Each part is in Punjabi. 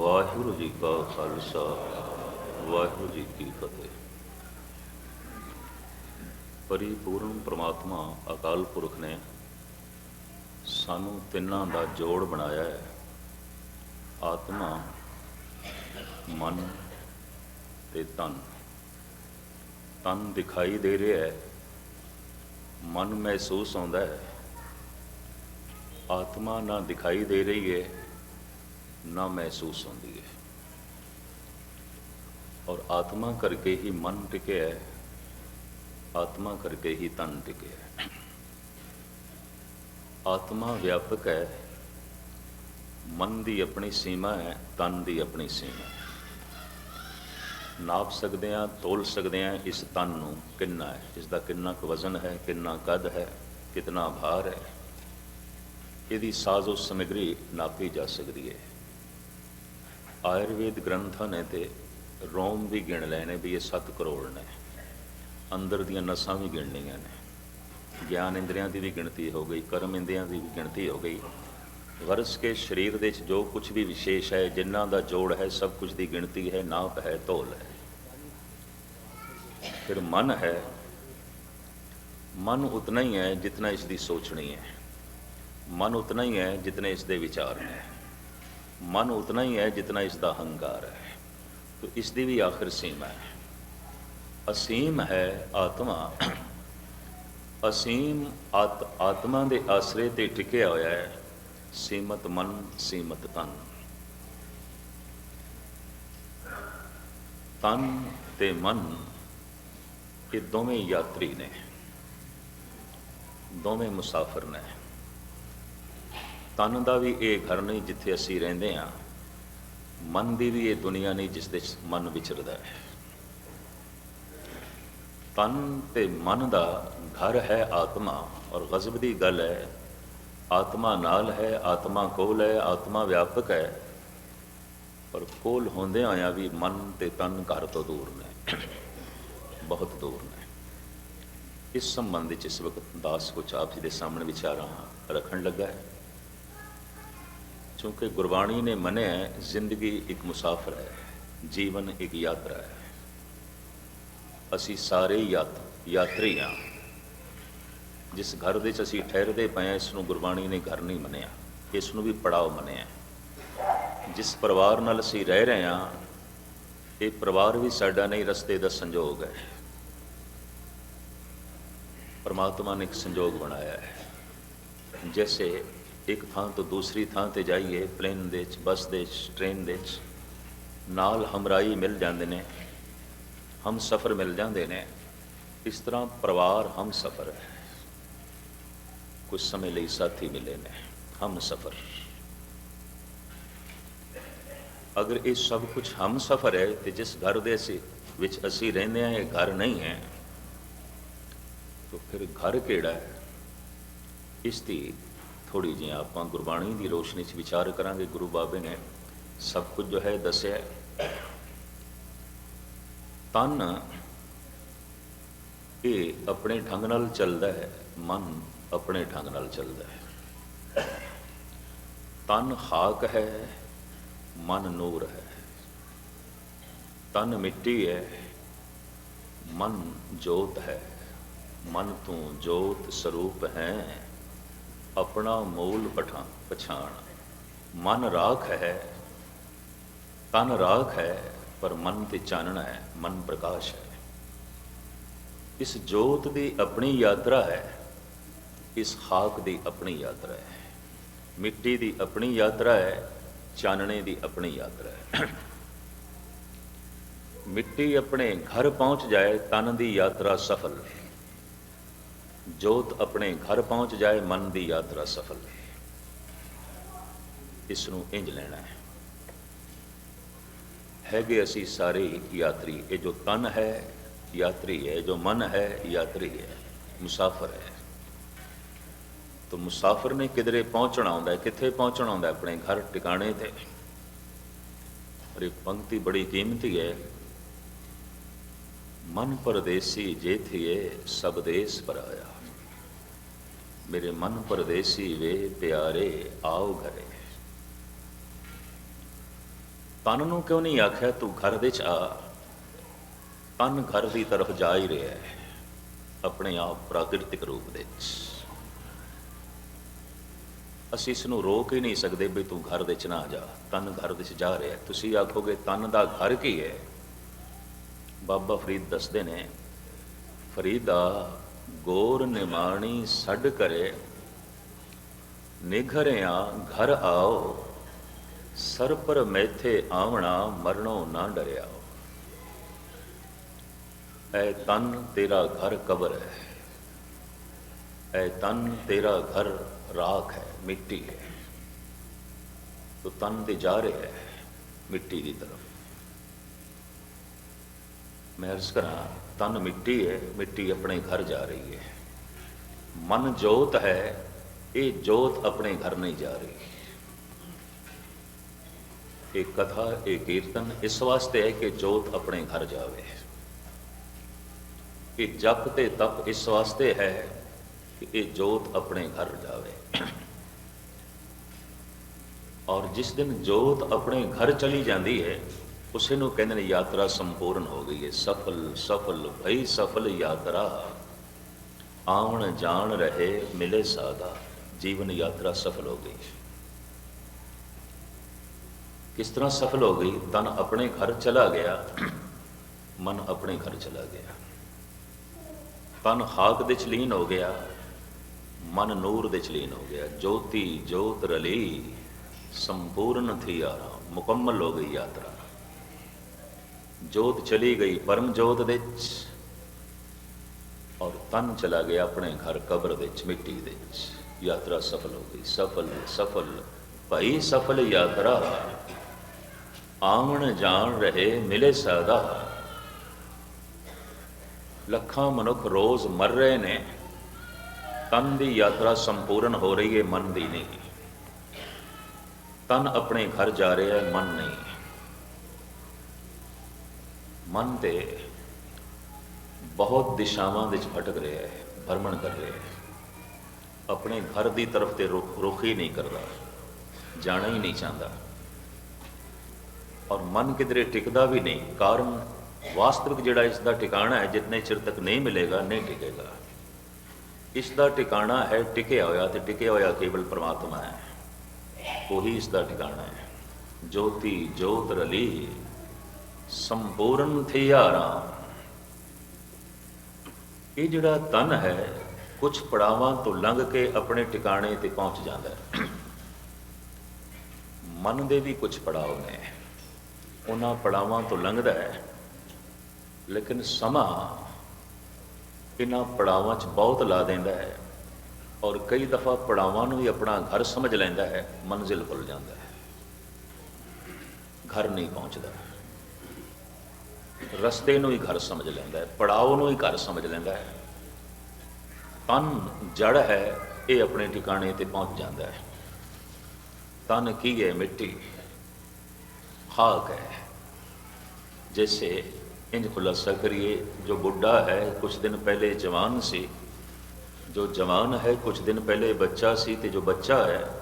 ਵਾਹਿਗੁਰੂ ਜੀ ਕਾ ਖਾਲਸਾ, ਵਾਹਿਗੁਰੂ ਜੀ ਕੀ ਫਤਿਹ। ਪਰਿਪੂਰਨ ਪ੍ਰਮਾਤਮਾ ਅਕਾਲ ਪੁਰਖ ਨੇ ਸਾਨੂੰ ਤਿੰਨਾਂ ਦਾ ਜੋੜ ਬਣਾਇਆ ਹੈ। ਆਤਮਾ, ਮਨ ਤੇ ਤਨ। ਤਨ ਦਿਖਾਈ ਦੇ ਰਿਹਾ ਹੈ। ਮਨ ਮਹਿਸੂਸ ਹੁੰਦਾ ਹੈ। ਆਤਮਾ ਨਾ ਦਿਖਾਈ ਦੇ ਰਹੀ ਹੈ। ਨਾ ਮਹਿਸੂਸ ਹੁੰਦੀ ਹੈ। ਔਰ ਆਤਮਾ ਕਰਕੇ ਹੀ ਮਨ ਟਿਕਿਆ ਹੈ, ਆਤਮਾ ਕਰਕੇ ਹੀ ਤਨ ਟਿਕਿਆ ਹੈ। ਆਤਮਾ ਵਿਆਪਕ ਹੈ, ਮਨ ਦੀ ਆਪਣੀ ਸੀਮਾ ਹੈ, ਤਨ ਦੀ ਆਪਣੀ ਸੀਮਾ ਹੈ। ਨਾਪ ਸਕਦੇ ਹਾਂ, ਤੋਲ ਸਕਦੇ ਹਾਂ, ਇਸ ਤਨ ਨੂੰ ਕਿੰਨਾ ਹੈ ਇਸ ਦਾ ਕਿੰਨਾ ਕੁ ਵਜ਼ਨ ਹੈ, ਕਿੰਨਾ ਕਦ ਹੈ ਕਿੰਨਾ ਭਾਰ ਹੈ। ਇਹਦੀ ਸਾਜ਼ੋ ਸਮਗਰੀ ਨਾਪੀ ਜਾ ਸਕਦੀ ਹੈ। ਆਯੁਰਵੇਦ ਗ੍ਰੰਥਾਂ ਨੇ ਤੇ ਰੋਮ ਵੀ ਗਿਣ ਲਏ ਨੇ ਵੀ ਇਹ 7 ਕਰੋੜ ਨੇ। ਅੰਦਰ ਦੀਆਂ ਨਸਾਂ ਵੀ ਗਿਣਨੀਆਂ ਨੇ। ਗਿਆਨ ਇੰਦਰੀਆਂ ਦੀ ਵੀ ਗਿਣਤੀ ਹੋ ਗਈ, ਕਰਮ ਇੰਦਰੀਆਂ ਦੀ ਵੀ ਗਿਣਤੀ ਹੋ ਗਈ। ਵਰਸ ਕੇ ਸਰੀਰ ਦੇ ਵਿੱਚ ਜੋ ਕੁਝ ਵੀ ਵਿਸ਼ੇਸ਼ ਹੈ, ਜਿਨ੍ਹਾਂ ਦਾ ਜੋੜ ਹੈ, ਸਭ ਕੁਝ ਦੀ ਗਿਣਤੀ ਹੈ, ਨਾਪ ਹੈ ਤੋਲ ਹੈ। ਫਿਰ ਮਨ ਹੈ। ਮਨ ਉਤਨਾ ਹੀ ਹੈ ਜਿਤਨਾ ਇਸ ਦੀ ਸੋਚਣੀ ਹੈ। ਮਨ ਉਤਨਾ ਹੀ ਹੈ ਜਿਤਨੇ ਇਸ ਦੇ ਵਿਚਾਰ ਨੇ। ਮਨ ਉਤਨਾ ਹੀ ਹੈ ਜਿਤਨਾ ਇਸ ਦਾ ਹੰਕਾਰ ਹੈ। ਤੋ ਇਸ ਦੀ ਵੀ ਆਖਰ ਸੀਮਾ ਹੈ। ਅਸੀਮ ਹੈ ਆਤਮਾ। ਅਸੀਮ ਆਤ, ਆਤਮਾ ਦੇ ਆਸਰੇ ਤੇ ਟਿਕਿਆ ਹੋਇਆ ਹੈ। ਸੀਮਤ ਮਨ, ਸੀਮਤ ਤਨ। ਤਨ ਤੇ ਮਨ ਇਹ ਦੋਵੇਂ ਯਾਤਰੀ ਨੇ। ਦੋਵੇਂ ਮੁਸਾਫਰ ਨੇ। ਤਨ ਦਾ ਵੀ ਇਹ ਘਰ ਨਹੀਂ ਜਿੱਥੇ ਅਸੀਂ ਰਹਿੰਦੇ ਹਾਂ। ਮਨ ਦੀ ਵੀ ਇਹ ਦੁਨੀਆ ਨਹੀਂ ਜਿਸ ਦੇ ਮਨ ਵਿਚਰਦਾ ਹੈ। ਤਨ ਤੇ ਮਨ ਦਾ ਘਰ ਹੈ ਆਤਮਾ ਔਰ ਗਜ਼ਬ ਦੀ ਗੱਲ ਹੈ, ਆਤਮਾ ਨਾਲ ਹੈ, ਆਤਮਾ ਕੋਲ ਹੈ, ਆਤਮਾ ਵਿਆਪਕ ਹੈ। ਪਰ ਕੋਲ ਹੁੰਦੇ ਆਇਆ ਵੀ ਮਨ ਤੇ ਤਨ ਘਰ ਤੋਂ ਦੂਰ ਨੇ, ਬਹੁਤ ਦੂਰ ਨੇ। ਇਸ ਸੰਬੰਧ ਵਿੱਚ ਇਸ ਵਕਤ ਦਾਸ ਕੁਝ ਆਪ ਜੀ ਦੇ ਸਾਹਮਣੇ ਵਿਚਾਰਾਂ ਰੱਖਣ ਲੱਗਾ ਹੈ। ਕਿਉਂਕਿ ਗੁਰਬਾਣੀ ਨੇ ਮੰਨਿਆ ਹੈ, ਜ਼ਿੰਦਗੀ ਇੱਕ ਮੁਸਾਫਰ ਹੈ ਜੀਵਨ ਇੱਕ ਯਾਤਰਾ ਹੈ ਅਸੀਂ ਸਾਰੇ ਯਾਤ ਯਾਤਰੀ ਹਾਂ ਜਿਸ ਘਰ ਦੇ ਵਿੱਚ ਅਸੀਂ ਠਹਿਰਦੇ ਪਏ ਹਾਂ ਇਸ ਨੂੰ ਗੁਰਬਾਣੀ ਨੇ ਘਰ ਨਹੀਂ ਮੰਨਿਆ ਇਸ ਨੂੰ ਵੀ ਪੜਾਓ ਮੰਨਿਆ ਜਿਸ ਪਰਿਵਾਰ ਨਾਲ ਅਸੀਂ ਰਹਿ ਰਹੇ ਹਾਂ ਇਹ ਪਰਿਵਾਰ ਵੀ ਸਾਡਾ ਨਹੀਂ ਰਸਤੇ ਦਾ ਸੰਜੋਗ ਹੈ ਪਰਮਾਤਮਾ ਨੇ ਇੱਕ ਸੰਜੋਗ ਬਣਾਇਆ ਹੈ ਜੈਸੇ ਇੱਕ ਥਾਂ ਤੋਂ ਦੂਸਰੀ ਥਾਂ ਤੇ ਜਾਈਏ, ਪਲੇਨ ਦੇ ਵਿੱਚ, ਬੱਸ ਦੇ ਵਿੱਚ, ਟ੍ਰੇਨ ਦੇ ਵਿੱਚ, ਨਾਲ ਹਮਰਾਈ ਮਿਲ ਜਾਂਦੇ ਨੇ, ਹਮ ਸਫਰ ਮਿਲ ਜਾਂਦੇ ਨੇ। ਇਸ ਤਰ੍ਹਾਂ ਪਰਿਵਾਰ ਹਮ ਸਫਰ ਹੈ। ਕੁਝ ਸਮੇਂ ਲਈ ਸਾਥੀ ਮਿਲੇ ਨੇ, ਹਮ ਸਫਰ। ਅਗਰ ਇਹ ਸਭ ਕੁਝ ਹਮ ਸਫਰ ਹੈ ਤੇ ਜਿਸ ਘਰ ਦੇ ਅਸੀਂ ਵਿੱਚ ਅਸੀਂ ਰਹਿੰਦੇ ਹਾਂ, ਇਹ ਘਰ ਨਹੀਂ ਹੈ, ਤਾਂ ਫਿਰ ਘਰ ਕਿਹੜਾ ਹੈ? ਇਸ ਦੀ ਥੋੜੀ ਜਿਹੀ ਆਪਾਂ ਗੁਰਬਾਣੀ ਦੀ ਰੋਸ਼ਨੀ 'ਚ ਵਿਚਾਰ ਕਰਾਂਗੇ, ਗੁਰੂ ਬਾਬੇ ਨੇ ਸਭ ਕੁਝ ਜੋ ਹੈ ਦੱਸਿਆ ਤਨ ਇਹ ਆਪਣੇ ਢੰਗ ਨਾਲ ਚੱਲਦਾ ਹੈ, ਮਨ ਆਪਣੇ ਢੰਗ ਨਾਲ ਚੱਲਦਾ ਹੈ। ਤਨ ਖਾਕ ਹੈ, ਮਨ ਨੂਰ ਹੈ। ਤਨ ਮਿੱਟੀ ਹੈ, ਮਨ ਜੋਤ ਹੈ। ਮਨ ਤੋਂ ਜੋਤ ਸਰੂਪ ਹੈ। ਆਪਣਾ ਮੂਲ ਪਠਾ, ਪਛਾਣ। ਮਨ ਰਾਖ ਹੈ, ਤਨ ਰਾਖ ਹੈ, ਪਰ ਮਨ ਤੇ ਚਾਨਣਾ ਹੈ, ਮਨ ਪ੍ਰਕਾਸ਼ ਹੈ। ਇਸ ਜੋਤ ਦੀ ਆਪਣੀ ਯਾਤਰਾ ਹੈ, ਇਸ ਖਾਕ ਦੀ ਆਪਣੀ ਯਾਤਰਾ ਹੈ। ਮਿੱਟੀ ਦੀ ਆਪਣੀ ਯਾਤਰਾ ਹੈ, ਚਾਨਣੇ ਦੀ ਆਪਣੀ ਯਾਤਰਾ ਹੈ। ਮਿੱਟੀ ਆਪਣੇ ਘਰ ਪਹੁੰਚ ਜਾਏ, ਤਨ ਦੀ ਯਾਤਰਾ ਸਫਲ। ਹੈ ਜੋਤ ਆਪਣੇ ਘਰ ਪਹੁੰਚ ਜਾਏ, ਮਨ ਦੀ ਯਾਤਰਾ ਸਫਲ ਇਸ ਨੂੰ ਇੰਜ ਲੈਣਾ ਹੈ। ਹੈਗੇ ਅਸੀਂ ਸਾਰੇ ਯਾਤਰੀ, ਇਹ ਜੋ ਤਨ ਹੈ, ਯਾਤਰੀ ਹੈ ਜੋ ਮਨ ਹੈ, ਯਾਤਰੀ ਹੈ, ਮੁਸਾਫਰ ਹੈ। ਤੋ ਮੁਸਾਫਰ ਨੇ ਕਿਧਰੇ ਪਹੁੰਚਣਾ ਹੁੰਦਾ ਹੈ, ਕਿੱਥੇ ਪਹੁੰਚਣਾ ਹੁੰਦਾ ਹੈ? ਆਪਣੇ ਘਰ, ਟਿਕਾਣੇ ਤੇ। ਔਰ ਇਹ ਪੰਕਤੀ ਬੜੀ ਕੀਮਤੀ ਹੈ ਮਨ ਪਰਦੇਸੀ ਜੇ ਥੀਏ ਸਭ ਦੇਸ ਪਰ ਮੇਰੇ ਮਨ ਪਰਦੇਸੀ ਵੇ ਪਿਆਰੇ ਆਓ ਘਰੇ। ਤਨ ਨੂੰ ਕਿਉਂ ਨਹੀਂ ਆਖਿਆ ਤੂੰ ਘਰ ਦੇ ਚ ਆ? ਤਨ ਘਰ ਦੀ ਤਰਫ ਜਾ ਹੀ ਰਿਹਾ ਹੈ, ਆਪਣੇ ਆਪ ਪ੍ਰਾਕਿਰਤਿਕ ਰੂਪ ਦੇ ਵਿੱਚ। ਅਸੀਂ ਇਸ ਨੂੰ ਰੋਕ ਹੀ ਨਹੀਂ ਸਕਦੇ ਵੀ ਤੂੰ ਘਰ ਦੇ ਚ ਨਾ ਜਾ, ਤਨ ਘਰ ਦੇ ਚ ਜਾ ਰਿਹਾ ਤੁਸੀਂ ਆਖੋਗੇ ਤਨ ਦਾ ਘਰ ਕੀ ਹੈ? ਬਾਬਾ ਫਰੀਦ ਦੱਸਦੇ ਨੇ, ਫਰੀਦਾ ਗੋਰ ਨਿਮਾਣੀ ਛੱਡ ਕਰੇ, ਨਿਘਰਿਆ ਘਰ ਆਓ, ਸਰ ਪਰ ਮੈਥੇ ਆਵਣਾ ਮਰਣੋਂ ਨਾ ਡਰਿਆ ਐ ਤਨ ਤੇਰਾ ਘਰ ਕਬਰ ਹੈ, ਐ ਤਨ ਤੇਰਾ ਘਰ ਰਾਖ ਹੈ, ਮਿੱਟੀ ਹੈ। ਤੋ ਤਨ ਤੇ ਜਾ ਰਿਹਾ ਹੈ, ਮਿੱਟੀ ਦੀ ਤਰਫ। ਮੈਂ ਅਰਜ਼ ਕਰਾਂ ਤਨ ਮਿੱਟੀ ਹੈ ਮਿੱਟੀ ਆਪਣੇ ਘਰ ਜਾ ਰਹੀ ਹੈ ਮਨ ਜੋਤ ਹੈ, ਇਹ ਜੋਤ ਆਪਣੇ ਘਰ ਨਹੀਂ ਜਾ ਰਹੀ। ਇਹ ਕਥਾ, ਇਹ ਕੀਰਤਨ ਇਸ ਵਾਸਤੇ ਹੈ ਕਿ ਜੋਤ ਆਪਣੇ ਘਰ ਜਾਵੇ। ਇਹ ਜਪ ਤੇ ਤਪ ਇਸ ਵਾਸਤੇ ਹੈ ਕਿ ਇਹ ਜੋਤ ਆਪਣੇ ਘਰ ਜਾਵੇ। ਔਰ ਜਿਸ ਦਿਨ ਜੋਤ ਆਪਣੇ ਘਰ ਚਲੀ ਜਾਂਦੀ ਹੈ ਉਸੇ ਨੂੰ ਕਹਿੰਦੇ ਨੇ, ਯਾਤਰਾ ਸੰਪੂਰਨ ਹੋ ਗਈ ਹੈ। ਸਫਲ ਸਫਲ ਭਈ, ਸਫਲ ਯਾਤਰਾ। ਆਉਣ ਜਾਣ ਰਹੇ ਮਿਲੇ ਸਾਦਾ। ਜੀਵਨ ਯਾਤਰਾ ਸਫਲ ਹੋ ਗਈ। ਕਿਸ ਤਰ੍ਹਾਂ ਸਫਲ ਹੋ ਗਈ? ਤਨ ਆਪਣੇ ਘਰ ਚਲਾ ਗਿਆ, ਮਨ ਆਪਣੇ ਘਰ ਚਲਾ ਗਿਆ। ਤਨ ਹਾਕ ਦੇ ਚਲੀਨ ਹੋ ਗਿਆ, ਮਨ ਨੂਰ ਦੇ ਚਲੀਨ ਹੋ ਗਿਆ। ਜੋਤੀ ਜੋਤ ਰਲੀ, ਸੰਪੂਰਨ ਥੀ ਆਰਾਮ। ਮੁਕੰਮਲ ਹੋ ਗਈ ਯਾਤਰਾ। ਜੋਤ ਚਲੀ ਗਈ ਪਰਮ ਜੋਤ ਦੇ ਚ ਔਰ ਤਨ ਚਲਾ ਗਿਆ ਆਪਣੇ ਘਰ ਕਬਰ ਦੇ ਚ, ਮਿੱਟੀ ਦੇ ਵਿੱਚ ਯਾਤਰਾ ਸਫਲ ਹੋ ਗਈ। ਸਫਲ ਸਫਲ। ਭਾਈ ਸਫਲ ਯਾਤਰਾ। ਆਵਣ ਜਾਣ ਰਹੇ ਮਿਲੇ ਸਾਦਾ। ਲੱਖਾਂ ਮਨੁੱਖ ਰੋਜ਼ ਮਰ ਰਹੇ ਨੇ। ਤਨ ਦੀ ਯਾਤਰਾ ਸੰਪੂਰਨ ਹੋ ਰਹੀ ਹੈ ਮਨ ਦੀ ਨਹੀਂ। ਤਨ ਆਪਣੇ ਘਰ ਜਾ ਰਿਹਾ ਹੈ ਮਨ ਨਹੀਂ। ਮਨ ਤੇ ਬਹੁਤ ਦਿਸ਼ਾਵਾਂ ਵਿੱਚ ਭਟਕ ਰਿਹਾ ਹੈ, ਭਰਮਣ ਕਰ ਰਿਹਾ ਹੈ। ਆਪਣੇ ਘਰ ਦੀ ਤਰਫ ਤੇ ਰੁਖ ਰੁਖ ਹੀ ਨਹੀਂ ਕਰਦਾ, ਜਾਣਾ ਹੀ ਨਹੀਂ ਚਾਹੁੰਦਾ। ਔਰ ਮਨ ਕਿਧਰੇ ਟਿਕਦਾ ਵੀ ਨਹੀਂ, ਕਾਰਨ ਵਾਸਤਵਿਕ ਜਿਹੜਾ ਇਸ ਦਾ ਟਿਕਾਣਾ ਹੈ ਜਿੰਨੇ ਚਿਰ ਤੱਕ ਨਹੀਂ ਮਿਲੇਗਾ, ਨਹੀਂ ਟਿਕੇਗਾ। ਇਸ ਦਾ ਟਿਕਾਣਾ ਹੈ ਟਿਕਿਆ ਹੋਇਆ ਤੇ ਟਿਕਿਆ ਹੋਇਆ ਕੇਵਲ ਪ੍ਰਮਾਤਮਾ ਹੈ। ਉਹੀ ਇਸ ਦਾ ਟਿਕਾਣਾ ਹੈ। ਜੋਤੀ ਜੋਤ ਰਲੀ। ਸੰਪੂਰਨ ਥਿਆਰਾ। ਇਹ ਜਿਹੜਾ ਤਨ ਹੈ ਕੁਝ ਪੜਾਵਾਂ ਤੋਂ ਲੰਘ ਕੇ ਆਪਣੇ ਟਿਕਾਣੇ ਤੇ ਪਹੁੰਚ ਜਾਂਦਾ ਹੈ। ਮਨ ਦੇ ਵੀ ਕੁਝ ਪੜਾਅ ਨੇ। ਉਹਨਾਂ ਪੜਾਵਾਂ ਤੋਂ ਲੰਘਦਾ ਹੈ। ਲੇਕਿਨ ਸਮਾਂ ਇਹਨਾਂ ਪੜਾਵਾਂ 'ਚ ਬਹੁਤ ਲਾ ਦਿੰਦਾ ਹੈ ਔਰ ਕਈ ਦਫਾ ਪੜਾਵਾਂ ਨੂੰ ਵੀ ਆਪਣਾ ਘਰ ਸਮਝ ਲੈਂਦਾ ਹੈ, ਮੰਜ਼ਿਲ ਭੁੱਲ ਜਾਂਦਾ ਹੈ। ਘਰ ਨਹੀਂ ਪਹੁੰਚਦਾ। ਰਸਤੇ ਨੂੰ ਹੀ ਘਰ ਸਮਝ ਲੈਂਦਾ ਹੈ, ਪੜਾਓ ਨੂੰ ਹੀ ਘਰ ਸਮਝ ਲੈਂਦਾ ਹੈ। ਤਨ ਜੜ ਹੈ, ਇਹ ਆਪਣੇ ਟਿਕਾਣੇ ਤੇ ਪਹੁੰਚ ਜਾਂਦਾ ਹੈ। ਤਨ ਕੀ ਹੈ ਮਿੱਟੀ? ਖਾਕ ਹੈ। ਜੈਸੇ ਇੰਜ ਖੁਲਾਸਾ ਕਰੀਏ, ਜੋ ਬੁੱਢਾ ਹੈ ਕੁਝ ਦਿਨ ਪਹਿਲੇ ਜਵਾਨ ਸੀ। ਜੋ ਜਵਾਨ ਹੈ ਕੁਝ ਦਿਨ ਪਹਿਲੇ ਬੱਚਾ ਸੀ ਤੇ ਜੋ ਬੱਚਾ ਹੈ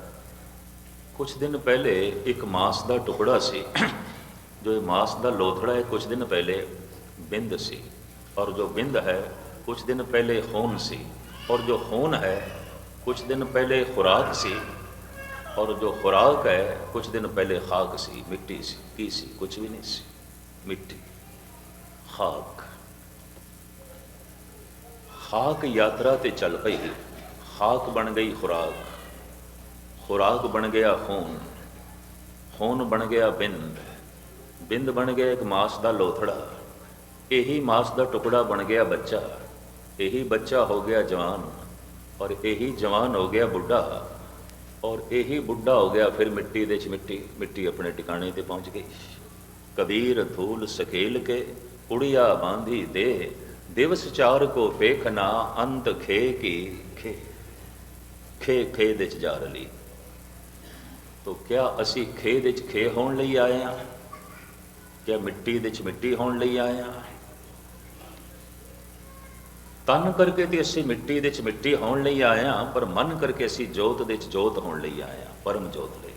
ਕੁਝ ਦਿਨ ਪਹਿਲੇ ਇੱਕ ਮਾਸ ਦਾ ਟੁਕੜਾ ਸੀ। ਜੋ ਇਹ ਮਾंस ਦਾ ਲੋਥੜਾ ਹੈ ਕੁਝ ਦਿਨ ਪਹਿਲੇ ਬਿੰਦ ਸੀ। ਔਰ ਜੋ ਬਿੰਦ ਹੈ ਕੁਝ ਦਿਨ ਪਹਿਲੇ ਖੂਨ ਸੀ। ਔਰ ਜੋ ਖੂਨ ਹੈ ਕੁਝ ਦਿਨ ਪਹਿਲੇ ਖੁਰਾਕ ਸੀ। ਔਰ ਜੋ ਖੁਰਾਕ ਹੈ ਕੁਝ ਦਿਨ ਪਹਿਲੇ ਖਾਕ ਸੀ, ਮਿੱਟੀ ਸੀ, ਕੀ ਸੀ ਕੁਝ ਵੀ ਨਹੀਂ ਸੀ। ਮਿੱਟੀ, ਖਾਕ। ਖਾਕ ਯਾਤਰਾ ਤੇ ਚੱਲ ਪਈ। ਖਾਕ ਬਣ ਗਈ ਖੁਰਾਕ। ਖੁਰਾਕ ਬਣ ਗਿਆ ਖੂਨ। ਖੂਨ ਬਣ ਗਿਆ ਬਿੰਦ। ਬਿੰਦ ਬਣ ਗਿਆ ਇੱਕ ਮਾਸ ਦਾ ਲੋਥੜਾ। ਇਹੀ ਮਾਸ ਦਾ ਟੁਕੜਾ ਬਣ ਗਿਆ ਬੱਚਾ। ਇਹੀ ਬੱਚਾ ਹੋ ਗਿਆ ਜਵਾਨ ਔਰ ਇਹੀ ਜਵਾਨ ਹੋ ਗਿਆ ਬੁੱਢਾ। ਔਰ ਇਹੀ ਬੁੱਢਾ ਹੋ ਗਿਆ ਫਿਰ ਮਿੱਟੀ ਦੇ ਚ ਮਿੱਟੀ ਮਿੱਟੀ ਆਪਣੇ ਟਿਕਾਣੇ ਤੇ ਪਹੁੰਚ ਗਈ। ਕਬੀਰ ਧੂਲ ਸਕੇਲ ਕੇ ਕੁੜੀਆ ਬਾਂਧੀ ਦੇ। ਦਿਵਸ ਚਾਰ ਕੋ ਵੇਖਣਾ ਅੰਤ ਖੇ ਕੀ ਖੇ। ਖੇ ਖੇ ਦੇ ਚ ਜਾ ਰਲੀ ਤੋ ਕਿਆ ਅਸੀਂ ਖੇ ਦੇ ਚ ਖੇ ਹੋਣ ਲਈ ਆਏ ਆ? ਕਿਆ ਮਿੱਟੀ ਦੇ ਚ ਮਿੱਟੀ ਹੋਣ ਲਈ ਆਇਆ ਤਨ ਕਰਕੇ ਤੇ ਅਸੀਂ ਮਿੱਟੀ ਦੇ ਚ ਮਿੱਟੀ ਹੋਣ ਲਈ ਆਏ ਆ ਪਰ ਮਨ ਕਰਕੇ ਅਸੀਂ ਜੋਤ ਦੇ ਚ ਜੋਤ ਹੋਣ ਲਈ ਆਏ ਆ ਪਰਮ ਜੋਤ ਲਈ।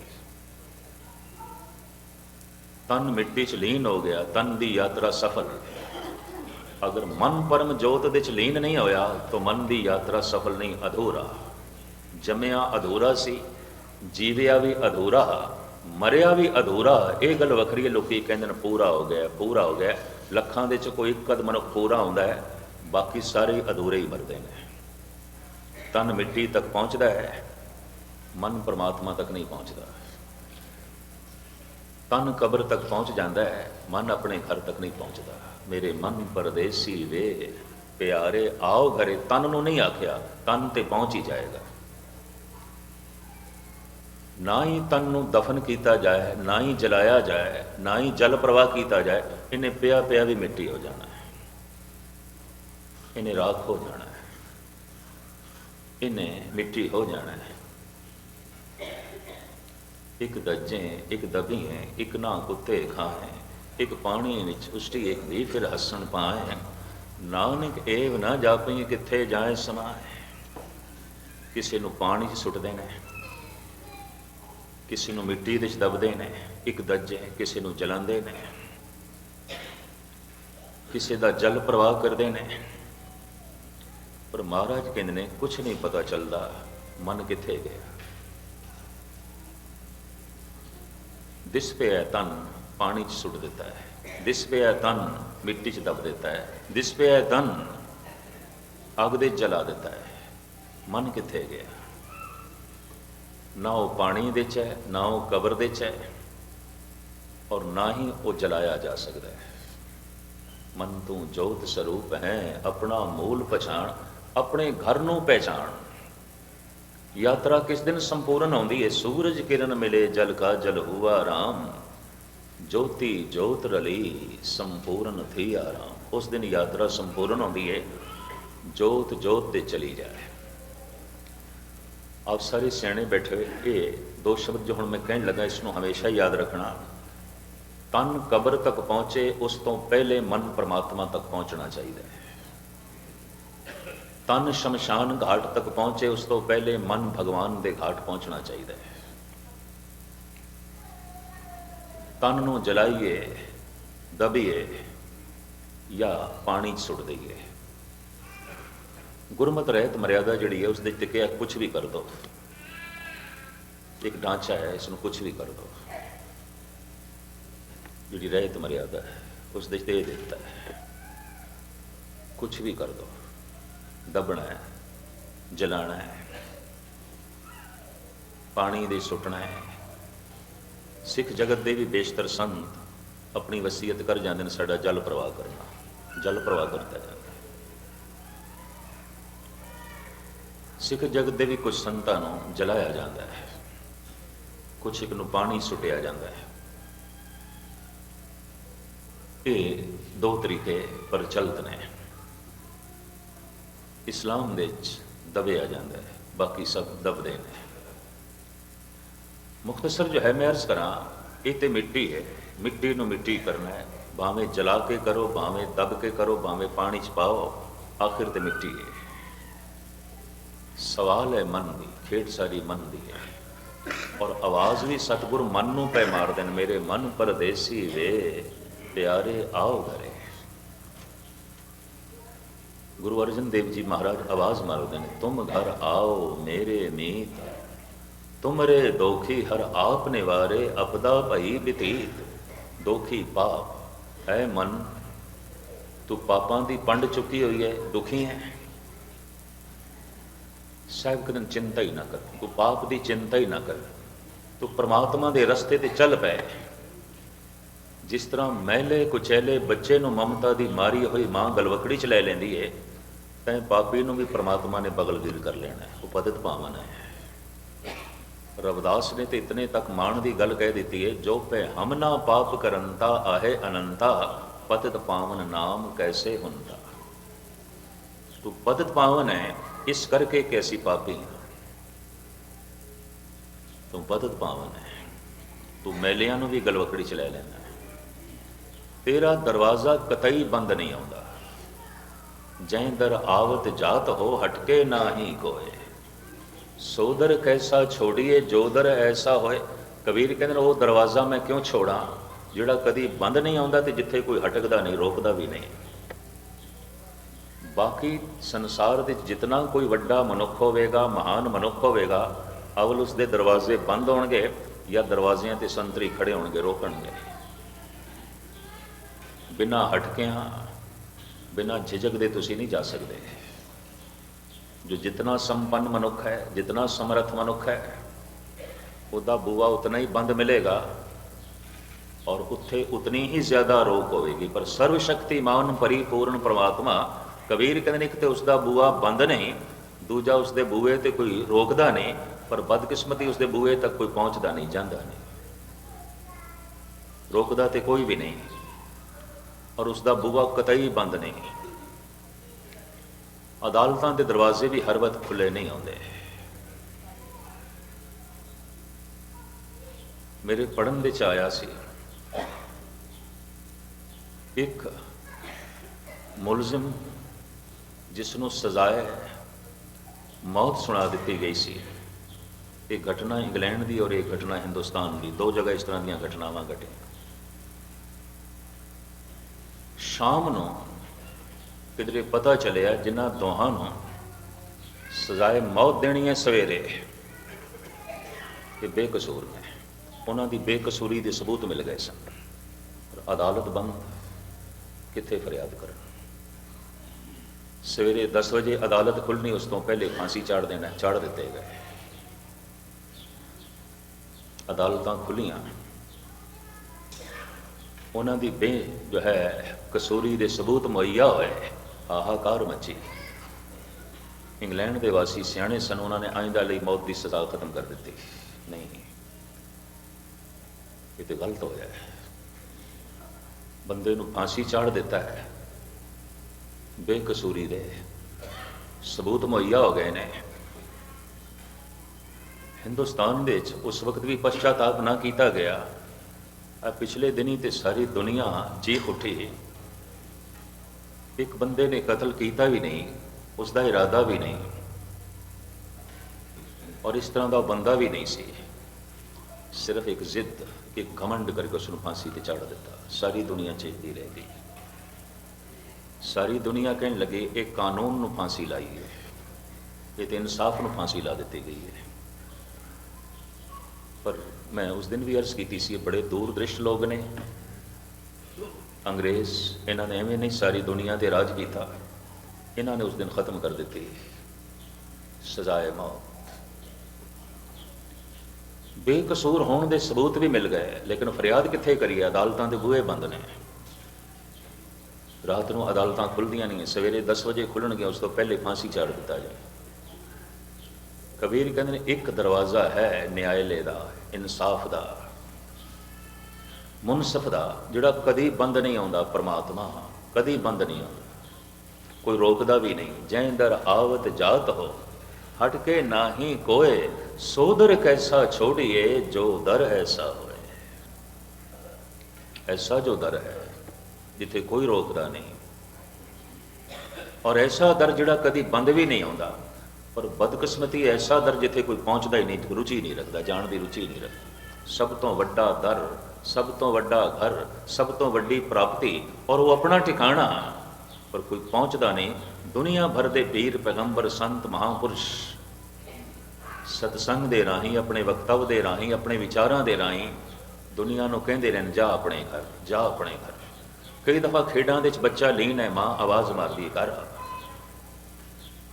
ਤਨ ਮਿੱਟੀ 'ਚ ਲੀਨ ਹੋ ਗਿਆ, ਤਨ ਦੀ ਯਾਤਰਾ ਸਫਲ। ਅਗਰ ਮਨ ਪਰਮ ਜੋਤ ਦੇ 'ਚ ਲੀਨ ਨਹੀਂ ਹੋਇਆ, ਤਾਂ ਮਨ ਦੀ ਯਾਤਰਾ ਸਫਲ ਨਹੀਂ, ਅਧੂਰਾ। ਜੰਮਿਆ ਅਧੂਰਾ ਸੀ, ਜੀਵਿਆ ਵੀ ਅਧੂਰਾ। ਮਰਿਆ ਵੀ ਅਧੂਰਾ, ਇਹ ਗੱਲ ਵੱਖਰੀ ਹੈ, ਲੋਕੀ ਕਹਿੰਦੇ ਨੇ ਪੂਰਾ ਹੋ ਗਿਆ, ਪੂਰਾ ਹੋ ਗਿਆ। ਲੱਖਾਂ ਦੇ 'ਚ ਕੋਈ ਇੱਕ ਅਧ ਮਨੁੱਖ ਪੂਰਾ ਹੁੰਦਾ ਹੈ, ਬਾਕੀ ਸਾਰੇ ਅਧੂਰੇ ਹੀ ਮਰਦੇ ਨੇ। ਤਨ ਮਿੱਟੀ ਤੱਕ ਪਹੁੰਚਦਾ ਹੈ, ਮਨ ਪਰਮਾਤਮਾ ਤੱਕ ਨਹੀਂ ਪਹੁੰਚਦਾ। ਤਨ ਕਬਰ ਤੱਕ ਪਹੁੰਚ ਜਾਂਦਾ ਹੈ, ਮਨ ਆਪਣੇ ਘਰ ਤੱਕ ਨਹੀਂ ਪਹੁੰਚਦਾ। ਮੇਰੇ ਮਨ ਪਰਦੇਸੀ ਵੇ, ਪਿਆਰੇ ਆਓ ਘਰੇ, ਤਨ ਨੂੰ ਨਹੀਂ ਆਖਿਆ, ਤਨ ਤੇ ਪਹੁੰਚ ਹੀ ਜਾਏਗਾ। ਨਾ ਹੀ ਤਨ ਨੂੰ ਦਫਨ ਕੀਤਾ ਜਾਏ, ਨਾ ਹੀ ਜਲਾਇਆ ਜਾਏ, ਨਾ ਹੀ ਜਲ ਪ੍ਰਵਾਹ ਕੀਤਾ ਜਾਏ, ਇਹਨੇ ਪਿਆ ਪਿਆ ਵੀ ਮਿੱਟੀ ਹੋ ਜਾਣਾ ਹੈ। ਇਹਨੇ ਰਾਖ ਹੋ ਜਾਣਾ ਹੈ। ਇਹਨੇ ਮਿੱਟੀ ਹੋ ਜਾਣਾ ਹੈ। ਇੱਕ ਦੱਜੇ ਇੱਕ ਦਬੀਏ, ਇੱਕ ਨਾ ਕੁੱਤੇ ਖਾਏ, ਇੱਕ ਪਾਣੀ ਵਿੱਚ ਉਸਟੀ ਇੱਕ ਵੀ ਫਿਰ ਹੱਸਣ ਪਾਏ। ਨਾਨਕ ਏਵ ਨਾ ਜਾਪਈ ਕਿੱਥੇ ਜਾਏ ਸਮਾਏ। ਕਿਸੇ ਨੂੰ ਪਾਣੀ 'ਚ ਸੁੱਟਦੇ ਨੇ ਕਿਸੇ ਨੂੰ ਮਿੱਟੀ ਦੇ 'ਚ ਦਬਦੇ ਨੇ, ਇੱਕ ਦੱਜੇ ਕਿਸੇ ਨੂੰ ਜਲਾਉਂਦੇ ਨੇ। ਕਿਸੇ ਦਾ ਜਲ ਪ੍ਰਵਾਹ ਕਰਦੇ ਨੇ। ਪਰ ਮਹਾਰਾਜ ਕਹਿੰਦੇ ਨੇ ਕੁਝ ਨਹੀਂ ਪਤਾ ਚੱਲਦਾ, ਮਨ ਕਿੱਥੇ ਗਿਆ। ਦਿਸ ਪਿਆ ਤਨ ਪਾਣੀ 'ਚ ਸੁੱਟ ਦਿੱਤਾ ਹੈ। ਦਿਸ ਪਿਆ ਤਨ ਮਿੱਟੀ 'ਚ ਦਬ ਦਿੱਤਾ ਹੈ। ਦਿਸ ਪਿਆ ਤਨ ਅੱਗ ਦੇ ਜਲਾ ਦਿੱਤਾ ਹੈ। ਮਨ ਕਿੱਥੇ ਗਿਆ? ਨਾ ਉਹ ਪਾਣੀ ਦੇ 'ਚ ਹੈ, ਨਾ ਉਹ ਕਬਰ ਦੇ 'ਚ ਹੈ ਔਰ ਨਾ ਹੀ ਉਹ ਜਲਾਇਆ ਜਾ ਸਕਦਾ ਹੈ। ਮਨ ਤੂੰ ਜੋਤ ਸਰੂਪ ਹੈ, ਆਪਣਾ ਮੂਲ ਪਛਾਣ, ਆਪਣੇ ਘਰ ਨੂੰ ਪਹਿਚਾਣ। ਯਾਤਰਾ ਕਿਸ ਦਿਨ ਸੰਪੂਰਨ ਆਉਂਦੀ ਹੈ ਸੂਰਜ ਕਿਰਨ ਮਿਲੇ, ਜਲ ਕਾ ਜਲ ਹੁਆ ਰਾਮ। ਜੋਤੀ ਜੋਤ ਰਲੀ, ਸੰਪੂਰਨ ਥੀ ਆਰਾਮ। ਉਸ ਦਿਨ ਯਾਤਰਾ ਸੰਪੂਰਨ ਆਉਂਦੀ ਹੈ ਜੋਤ ਜੋਤ ਤੇ ਚਲੀ ਜਾਏ। ਆਪ ਸਾਰੇ ਸਿਆਣੇ ਬੈਠੇ ਹੋਏ, ਇਹ ਦੋ ਸ਼ਬਦ ਜੋ ਹੁਣ ਮੈਂ ਕਹਿਣ ਲੱਗਾ, ਇਸ ਨੂੰ ਹਮੇਸ਼ਾ ਯਾਦ ਰੱਖਣਾ। ਤਨ ਕਬਰ ਤੱਕ ਪਹੁੰਚੇ, ਉਸ ਤੋਂ ਪਹਿਲੇ ਮਨ ਪਰਮਾਤਮਾ ਤੱਕ ਪਹੁੰਚਣਾ ਚਾਹੀਦਾ ਹੈ। ਤਨ ਸ਼ਮਸ਼ਾਨ ਘਾਟ ਤੱਕ ਪਹੁੰਚੇ, ਉਸ ਤੋਂ ਪਹਿਲੇ ਮਨ ਭਗਵਾਨ ਦੇ ਘਾਟ ਪਹੁੰਚਣਾ ਚਾਹੀਦਾ ਹੈ। ਤਨ ਨੂੰ ਜਲਾਈਏ, ਦਬੀਏ ਜਾਂ ਪਾਣੀ ਸੁੱਟ ਦਈਏ। ਗੁਰਮਤ ਰਹਿਤ ਮਰਿਆਦਾ ਜਿਹੜੀ ਹੈ ਉਸ ਦੇ ਟਿਕਿਆ ਕੁਝ ਵੀ ਕਰ ਦੋ। ਇੱਕ ਢਾਂਚਾ ਹੈ, ਇਸ ਨੂੰ ਕੁਝ ਵੀ ਕਰ ਦੋ। ਜਿਹੜੀ ਰਹਿਤ ਮਰਿਆਦਾ ਹੈ ਉਸ ਦੇ ਤੇ ਦਿੱਤਾ ਹੈ। ਕੁਝ ਵੀ ਕਰ ਦੋ। ਦਬਣਾ ਹੈ, ਜਲਾਣਾ ਹੈ। ਪਾਣੀ ਦੇ ਸੁੱਟਣਾ ਹੈ। ਸਿੱਖ ਜਗਤ ਦੇ ਵੀ ਬੇਸ਼ਤਰ ਸੰਤ ਆਪਣੀ ਵਸੀਅਤ ਕਰ ਜਾਂਦੇ ਨੇ ਸਾਡਾ ਜਲ ਪ੍ਰਵਾਹ ਕਰਨਾ। ਜਲ ਪ੍ਰਵਾਹ ਕਰਦਾ ਹੈ। ਸਿੱਖ ਜਗਤ ਦੇ ਵੀ ਕੁਝ ਸੰਤਾਂ ਨੂੰ ਜਲਾਇਆ ਜਾਂਦਾ ਹੈ। ਕੁਝ ਇੱਕ ਨੂੰ ਪਾਣੀ ਸੁੱਟਿਆ ਜਾਂਦਾ ਹੈ। ਇਹ ਦੋ ਤਰੀਕੇ ਪ੍ਰਚਲਿਤ ਨੇ। ਇਸਲਾਮ ਦੇ ਵਿੱਚ ਦਬਿਆ ਜਾਂਦਾ ਹੈ, ਬਾਕੀ ਸਭ ਦਬਦੇ ਨੇ। ਮੁਖਤਸਰ ਜੋ ਹੈ, ਮੈਂ ਅਰਜ਼ ਕਰਾਂ, ਇਹ ਤੇ ਮਿੱਟੀ ਹੈ। ਮਿੱਟੀ ਨੂੰ ਮਿੱਟੀ ਕਰਨਾ ਹੈ। ਭਾਵੇਂ ਜਲਾ ਕੇ ਕਰੋ, ਭਾਵੇਂ ਦਬ ਕੇ ਕਰੋ, ਭਾਵੇਂ ਪਾਣੀ ਚ ਪਾਓ, ਆਖਿਰ ਤੇ ਮਿੱਟੀ ਹੈ। ਸਵਾਲ ਹੈ ਮਨ ਦੀ, ਖੇਡ ਸਾਰੀ ਮਨ ਦੀ ਹੈ। ਔਰ ਆਵਾਜ਼ ਵੀ ਸਤਿਗੁਰ ਮਨ ਨੂੰ ਪੈ ਮਾਰਦੇ ਨੇ ਮੇਰੇ ਮਨ ਪਰਦੇਸੀ ਵੇ, ਪਿਆਰੇ ਆਓ ਘਰੇ। ਗੁਰੂ ਅਰਜਨ ਦੇਵ ਜੀ ਮਹਾਰਾਜ ਆਵਾਜ਼ ਮਾਰਦੇ ਨੇ, ਤੁਮ ਘਰ ਆਓ ਮੇਰੇ ਮੀਤ, ਤੁਮਰੇ ਦੋਖੀ ਹਰ ਆਪ ਨਿਵਾਰੇ, ਅਪਦਾ ਭਈ ਬਤੀਤ। ਦੋਖੀ ਪਾਪ ਐ ਮਨ, ਤੂੰ ਪਾਪਾਂ ਦੀ ਪੰਡ ਚੁੱਕੀ ਹੋਈ ਹੈ, ਦੁਖੀ ਹੈ? ਸਾਹਿਬ ਕਰਨ ਚਿੰਤਾ ਹੀ ਨਾ ਕਰ, ਤੂੰ ਪਾਪ ਦੀ ਚਿੰਤਾ ਹੀ ਨਾ ਕਰ, ਤੂੰ ਪ੍ਰਮਾਤਮਾ ਦੇ ਰਸਤੇ ਤੇ ਚੱਲ ਪੈ। ਜਿਸ ਤਰ੍ਹਾਂ ਮਹਿਲੇ ਕੁਚੈਲੇ ਬੱਚੇ ਨੂੰ ਮਮਤਾ ਦੀ ਮਾਰੀ ਹੋਈ ਮਾਂ ਗਲਵਕੜੀ ਚ ਲੈ ਲੈਂਦੀ ਏ, ਤੈਂ ਪਾਪੀ ਨੂੰ ਵੀ ਪ੍ਰਮਾਤਮਾ ਨੇ ਬਗਲਗੀਰ ਕਰ ਲੈਣਾ ਹੈ ਉਹ ਪਤਿਤ ਪਾਵਨ ਹੈ। ਰਵਿਦਾਸ ਨੇ ਤੇ ਇਤਨੇ ਤੱਕ ਮਾਣ ਦੀ ਗੱਲ ਕਹਿ ਦਿੱਤੀ ਹੈ ਜੋ ਪੈ ਹਮ ਨਾ ਪਾਪ ਕਰੰਤਾ ਆਹੇ ਅਨੰਤਾ, ਪਤਿਤ ਪਾਵਨ ਨਾਮ ਕੈਸੇ ਹੁੰਦਾ। ਤੂੰ ਪਤਿਤ ਪਾਵਨ ਹੈ ਇਸ ਕਰਕੇ ਕੈਸੀ ਪਾਪੀ ਤੂੰ ਬਦਤ ਪਾਵਨ ਹੈ। ਤੂੰ ਮੈਲਿਆਂ ਨੂੰ ਵੀ ਗਲਵਕੜੀ ਚ ਲੈ ਲੈਂਦਾ ਤੇਰਾ ਦਰਵਾਜ਼ਾ ਕਤਈ ਬੰਦ ਨਹੀਂ ਆਉਂਦਾ। ਜੈ ਦਰ ਆਵਤ ਜਾਤ ਹੋ, ਹਟਕੇ ਨਾਹੀ ਕੋਏ। ਸੋਦਰ ਕੈਸਾ ਛੋੜੀਏ ਜੋ ਐਸਾ ਹੋਏ। ਕਬੀਰ ਕਹਿੰਦੇ ਨੇ, ਉਹ ਦਰਵਾਜ਼ਾ ਮੈਂ ਕਿਉਂ ਛੋੜਾਂ? ਜਿਹੜਾ ਕਦੀ ਬੰਦ ਨਹੀਂ ਆਉਂਦਾ ਤੇ ਜਿੱਥੇ ਕੋਈ ਹਟਕਦਾ ਨਹੀਂ, ਰੋਕਦਾ ਵੀ ਨਹੀਂ। ਬਾਕੀ ਸੰਸਾਰ ਵਿੱਚ ਜਿਤਨਾ ਕੋਈ ਵੱਡਾ ਮਨੁੱਖ ਹੋਵੇਗਾ, ਮਹਾਨ ਮਨੁੱਖ ਹੋਵੇਗਾ, ਅਵਲ ਉਸ ਦੇ ਦਰਵਾਜ਼ੇ ਬੰਦ ਹੋਣਗੇ ਜਾਂ ਦਰਵਾਜ਼ਿਆਂ ਤੇ ਸੰਤਰੀ ਖੜੇ ਹੋਣਗੇ, ਰੋਕਣਗੇ। ਬਿਨਾ ਹਟਕਿਆਂ, ਬਿਨਾ ਝਿਜਕ ਦੇ ਤੁਸੀਂ ਨਹੀਂ ਜਾ ਸਕਦੇ। ਜੋ ਜਿਤਨਾ ਸੰਪੰਨ ਮਨੁੱਖ ਹੈ, ਜਿਤਨਾ ਸਮਰੱਥ ਮਨੁੱਖ ਹੈ, ਉਹਦਾ ਬੂਆ ਉਤਨਾ ਹੀ ਬੰਦ ਮਿਲੇਗਾ ਔਰ ਉੱਥੇ ਉਤਨੀ ਹੀ ਜ਼ਿਆਦਾ ਰੋਕ ਹੋਵੇਗੀ। ਪਰ ਸਰਵ ਸ਼ਕਤੀਮਾਨ ਪਰਿਪੂਰਨ ਪ੍ਰਮਾਤਮਾ ਕਬੀਰ ਕਹਿੰਦੇ ਨੇ, ਇੱਕ ਤੇ ਉਸ ਦਾ ਬੂਆ ਬੰਦ ਨਹੀਂ, ਦੂਜਾ ਉਸ ਦੇ ਬੂਏ ਤੇ ਕੋਈ ਰੋਕਦਾ ਨਹੀਂ, ਪਰ ਬਦਕਿਸਮਤੀ ਉਸ ਦੇ ਬੂਏ ਤੱਕ ਕੋਈ ਪਹੁੰਚਦਾ ਨਹੀਂ, ਜਾਂਦਾ ਨਹੀਂ। ਰੋਕਦਾ ਤੇ ਕੋਈ ਵੀ ਨਹੀਂ, ਔਰ ਉਸ ਦਾ ਬੂਆ ਕਤਈ ਬੰਦ ਨਹੀਂ। ਅਦਾਲਤਾਂ ਦੇ ਦਰਵਾਜ਼ੇ ਵੀ ਹਰ ਵਕਤ ਖੁੱਲੇ ਨਹੀਂ ਆਉਂਦੇ। ਮੇਰੇ ਪੜਨ ਵਿੱਚ ਆਇਆ ਸੀ, ਇੱਕ ਮੁਲਜ਼ਮ ਜਿਸ ਨੂੰ ਸਜ਼ਾਏ ਮੌਤ ਸੁਣਾ ਦਿੱਤੀ ਗਈ ਸੀ। ਇਹ ਘਟਨਾ ਇੰਗਲੈਂਡ ਦੀ ਔਰ ਇਹ ਘਟਨਾ ਹਿੰਦੁਸਤਾਨ ਦੀ। ਦੋ ਜਗ੍ਹਾ ਇਸ ਤਰ੍ਹਾਂ ਦੀਆਂ ਘਟਨਾਵਾਂ ਘਟੀਆਂ। ਸ਼ਾਮ ਨੂੰ ਕਿਧਰੇ ਪਤਾ ਚੱਲਿਆ, ਜਿਨ੍ਹਾਂ ਦੋਹਾਂ ਨੂੰ ਸਜ਼ਾਏ ਮੌਤ ਦੇਣੀ ਹੈ ਸਵੇਰੇ। ਇਹ ਬੇਕਸੂਰ ਨੇ। ਉਹਨਾਂ ਦੀ ਬੇਕਸੂਰੀ ਦੇ ਸਬੂਤ ਮਿਲ ਗਏ ਸਨ। ਅਦਾਲਤ ਬੰਦ ਕਿੱਥੇ ਫਰਿਆਦ ਕਰਨ? ਸਵੇਰੇ 10 ਵਜੇ ਅਦਾਲਤ ਖੁੱਲਣੀ ਉਸ ਤੋਂ ਪਹਿਲੇ ਫਾਂਸੀ ਚਾੜ ਦੇਣਾ, ਚਾੜ ਦਿੱਤੇ ਗਏ। ਅਦਾਲਤਾਂ ਖੁੱਲੀਆਂ ਉਹਨਾਂ ਦੀ ਬੇ ਜੋ ਹੈ, ਕਸੂਰੀ ਦੇ ਸਬੂਤ ਮੁਹੱਈਆ ਹੋਏ ਆਹਾਕਾਰ ਮੱਚੀ। ਇੰਗਲੈਂਡ ਦੇ ਵਾਸੀ ਸਿਆਣੇ ਸਨ, ਉਹਨਾਂ ਨੇ ਆਇੰਦਾ ਲਈ ਮੌਤ ਦੀ ਸਜ਼ਾ ਖਤਮ ਕਰ ਦਿੱਤੀ। ਨਹੀਂ, ਇਹ ਤੇ ਗਲਤ ਹੋਇਆ ਹੈ। ਬੰਦੇ ਨੂੰ ਫਾਂਸੀ ਚਾੜ ਦਿੱਤਾ ਹੈ। ਬੇਕਸੂਰੀ ਦੇ। ਸਬੂਤ ਮੁਹੱਈਆ ਹੋ ਗਏ ਨੇ। ਹਿੰਦੁਸਤਾਨ ਦੇ ਵਿੱਚ ਉਸ ਵਕਤ ਵੀ ਪਛਤਾਤਾਪ ਨਾ ਕੀਤਾ ਗਿਆ। ਆ ਪਿਛਲੇ ਦਿਨੀ ਤੇ ਸਾਰੀ ਦੁਨੀਆ ਚੀਖ ਉੱਠੀ। ਇੱਕ ਬੰਦੇ ਨੇ ਕਤਲ ਕੀਤਾ ਵੀ ਨਹੀਂ ਉਸ ਦਾ ਇਰਾਦਾ ਵੀ ਨਹੀਂ। ਔਰ ਇਸ ਤਰ੍ਹਾਂ ਦਾ ਬੰਦਾ ਵੀ ਨਹੀਂ ਸੀ। ਸਿਰਫ ਇੱਕ ਜ਼ਿੱਦ ਇੱਕ ਘਮੰਡ ਕਰਕੇ ਉਸ ਨੂੰ ਫਾਂਸੀ ਤੇ ਚੜ੍ਹ ਦਿੱਤਾ। ਸਾਰੀ ਦੁਨੀਆ ਚੇਤਦੀ ਰਹਿ ਗਈ। ਸਾਰੀ ਦੁਨੀਆ ਕਹਿਣ ਲੱਗੇ, ਇਹ ਕਾਨੂੰਨ ਨੂੰ ਫਾਂਸੀ ਲਾਈ ਹੈ। ਇਹ ਤੇ ਇਨਸਾਫ ਨੂੰ ਫਾਂਸੀ ਲਾ ਦਿੱਤੀ ਗਈ ਹੈ। ਪਰ ਮੈਂ ਉਸ ਦਿਨ ਵੀ ਅਰਜ਼ ਕੀਤੀ ਸੀ, ਇਹ ਬੜੇ ਦੂਰਦ੍ਰਿਸ਼ਟ ਲੋਕ ਨੇ। ਅੰਗਰੇਜ਼, ਇਹਨਾਂ ਨੇ ਐਵੇਂ ਨਹੀਂ ਸਾਰੀ ਦੁਨੀਆ ਤੇ ਰਾਜ ਕੀਤਾ। ਇਹਨਾਂ ਨੇ ਉਸ ਦਿਨ ਖਤਮ ਕਰ ਦਿੱਤੀ। ਸਜ਼ਾਏ ਮੌਤ। ਬੇਕਸੂਰ ਹੋਣ ਦੇ ਸਬੂਤ ਵੀ ਮਿਲ ਗਏ, ਲੇਕਿਨ ਫਰਿਆਦ ਕਿੱਥੇ ਕਰੀਏ? ਅਦਾਲਤਾਂ ਦੇ ਬੂਹੇ ਬੰਦ ਨੇ। ਰਾਤ ਨੂੰ ਅਦਾਲਤਾਂ ਖੁੱਲਦੀਆਂ ਨਹੀਂ, ਸਵੇਰੇ 10 ਵਜੇ ਖੁੱਲਣਗੇ ਉਸ ਤੋਂ ਪਹਿਲੇ ਫਾਂਸੀ ਚਾੜ ਦਿੱਤਾ ਜਾਏ। ਕਬੀਰ ਕਹਿੰਦੇ ਨੇ, ਇੱਕ ਦਰਵਾਜ਼ਾ ਹੈ ਨਿਆਇਲੇ ਦਾ, ਇਨਸਾਫ ਦਾ, ਮੁਨਸਫ ਦਾ, ਜਿਹੜਾ ਕਦੀ ਬੰਦ ਨਹੀਂ ਆਉਂਦਾ ਪ੍ਰਮਾਤਮਾ, ਕਦੀ ਬੰਦ ਨਹੀਂ ਆਉਂਦਾ। ਕੋਈ ਰੋਕਦਾ ਵੀ ਨਹੀਂ ਜੈ ਦਰ ਆਵਤ ਜਾਤ ਹੋ, ਹਟ ਕੇ ਨਾਹੀ ਕੋਏ, ਸੋਦਰ ਕੈਸਾ ਛੋੜੀਏ, ਜੋ ਦਰ ਐਸਾ ਹੋਏ। ਐਸਾ ਜੋ ਦਰ ਹੈ ਜਿੱਥੇ ਕੋਈ ਰੋਕਦਾ ਨਹੀਂ। ਔਰ ਐਸਾ ਦਰ ਜਿਹੜਾ ਕਦੀ ਬੰਦ ਵੀ ਨਹੀਂ ਆਉਂਦਾ, ਪਰ ਬਦਕਿਸਮਤੀ ਐਸਾ ਦਰ ਜਿੱਥੇ ਕੋਈ ਪਹੁੰਚਦਾ ਹੀ ਨਹੀਂ ਰੁਚੀ ਨਹੀਂ ਰੱਖਦਾ, ਜਾਣ ਦੀ ਰੁਚੀ ਨਹੀਂ ਰੱਖਦਾ। ਸਭ ਤੋਂ ਵੱਡਾ ਦਰ, ਸਭ ਤੋਂ ਵੱਡਾ ਘਰ, ਸਭ ਤੋਂ ਵੱਡੀ ਪ੍ਰਾਪਤੀ, ਔਰ ਉਹ ਆਪਣਾ ਟਿਕਾਣਾ, ਪਰ ਕੋਈ ਪਹੁੰਚਦਾ ਨਹੀਂ। ਦੁਨੀਆ ਭਰ ਦੇ ਪੀਰ, ਪੈਗੰਬਰ, ਸੰਤ, ਮਹਾਪੁਰਸ਼, ਸਤਸੰਗ ਦੇ ਰਾਹੀਂ, ਆਪਣੇ ਵਕਤਵ ਦੇ ਰਾਹੀਂ, ਆਪਣੇ ਵਿਚਾਰਾਂ ਦੇ ਰਾਹੀਂ ਦੁਨੀਆ ਨੂੰ ਕਹਿੰਦੇ ਰਹਿਣ, ਜਾ ਆਪਣੇ ਘਰ, ਜਾ ਆਪਣੇ ਘਰ। ਕਈ ਦਫਾ ਖੇਡਾਂ ਦੇ ਵਿੱਚ ਬੱਚਾ ਲੀਨ ਹੈ, ਮਾਂ, ਆਵਾਜ਼ ਮਾਰਦੀ ਹੈ, ਘਰ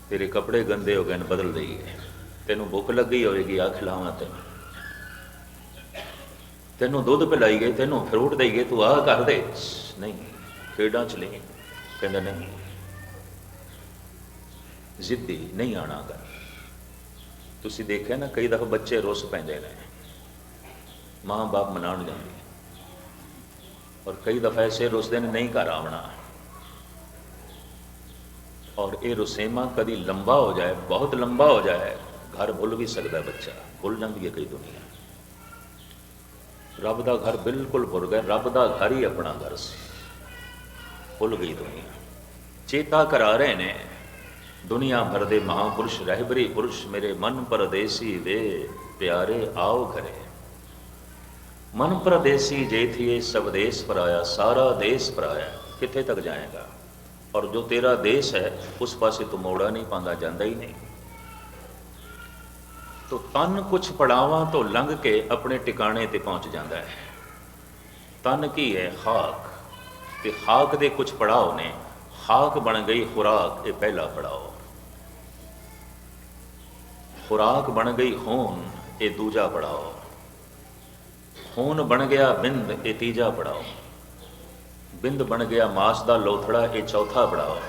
ਤੇਰੇ ਕੱਪੜੇ ਗੰਦੇ ਹੋ ਗਏ ਨੇ, ਬਦਲ ਦਈਏ ਤੈਨੂੰ ਭੁੱਖ ਲੱਗੀ ਹੋਵੇਗੀ ਆ ਖਿਲਾਵਾਂ ਤੈਨੂੰ। ਤੈਨੂੰ ਦੁੱਧ ਪਿਲਾਈ ਗਈ ਤੈਨੂੰ ਫਰੂਟ ਦੇਈਏ ਤੂੰ ਆਹ ਕਰ ਦੇ। ਨਹੀਂ, ਖੇਡਾਂ ਚ ਨਹੀਂ ਕਹਿੰਦਾ ਨਹੀਂ। ਜ਼ਿੱਦੀ, ਨਹੀਂ ਆਣਾ ਕਰ ਤੁਸੀਂ ਦੇਖਿਆ ਨਾ, ਕਈ ਦਫਾ ਬੱਚੇ ਰੁੱਸ ਪੈਂਦੇ ਨੇ। ਮਾਂ ਬਾਪ ਮਨਾਉਣ ਜਾਂਦੇ। ਔਰ ਕਈ ਦਫਾ ਐਸੇ ਰੁੱਸਦੇ ਨੇ, ਨਹੀਂ ਘਰ ਆਉਣਾ ਔਰ ਇਹ ਰੁਸੇਮਾ ਕਦੀ ਲੰਬਾ ਹੋ ਜਾਏ, ਬਹੁਤ ਲੰਬਾ ਹੋ ਜਾਏ, ਘਰ ਭੁੱਲ ਵੀ ਸਕਦਾ ਬੱਚਾ। ਭੁੱਲ ਜਾਂਦੀ ਹੈ ਕਈ ਦੁਨੀਆ। ਰੱਬ ਦਾ ਘਰ ਬਿਲਕੁਲ ਭੁੱਲ ਗਿਆ ਰੱਬ ਦਾ ਘਰ ਹੀ ਆਪਣਾ ਘਰ ਸੀ। ਭੁੱਲ ਗਈ ਦੁਨੀਆ। ਚੇਤਾ ਕਰਾ ਰਹੇ ਨੇ, ਦੁਨੀਆ ਭਰ ਦੇ ਮਹਾਪੁਰਸ਼, ਰਹਿਬਰੀ ਪੁਰਸ਼, ਮੇਰੇ ਮਨ ਪਰਦੇਸੀ ਵੇ, ਪਿਆਰੇ ਆਓ ਘਰੇ। ਮਨ ਪ੍ਰਦੇਸੀ ਜੇਥੀਏ ਸਵਦੇਸ ਪਰਾਇਆ, ਸਾਰਾ ਦੇਸ ਪਰਾਇਆ, ਕਿੱਥੇ ਤੱਕ ਜਾਏਗਾ? ਔਰ ਜੋ ਤੇਰਾ ਦੇਸ਼ ਹੈ, ਉਸ ਪਾਸੇ ਤੂੰ ਮੋੜਾ ਨਹੀਂ, ਪਾਉਂਦਾ ਜਾਂਦਾ ਹੀ ਨਹੀਂ। ਤੋ ਤਨ ਕੁਛ ਪੜਾਵਾਂ ਤੋਂ ਲੰਘ ਕੇ ਆਪਣੇ ਟਿਕਾਣੇ ਤੇ ਪਹੁੰਚ ਜਾਂਦਾ ਹੈ। ਤਨ ਕੀ ਹੈ? ਹਾਕ। ਤੇ ਹਾਕ ਦੇ ਕੁਛ ਪੜਾਓ ਨੇ। ਹਾਕ ਬਣ ਗਈ, ਖੁਰਾਕ, ਇਹ ਪਹਿਲਾ ਪੜਾਓ। ਖੁਰਾਕ ਬਣ ਗਈ, ਹੋਣ, ਇਹ ਦੂਜਾ ਪੜਾਓ। ਖੂਨ ਬਣ ਗਿਆ, ਬਿੰਦ ਇਹ ਤੀਜਾ ਪੜਾਓ। ਬਿੰਦ ਬਣ ਗਿਆ, ਮਾਸ ਦਾ ਲੋਥੜਾ ਇਹ ਚੌਥਾ ਪੜਾਓ।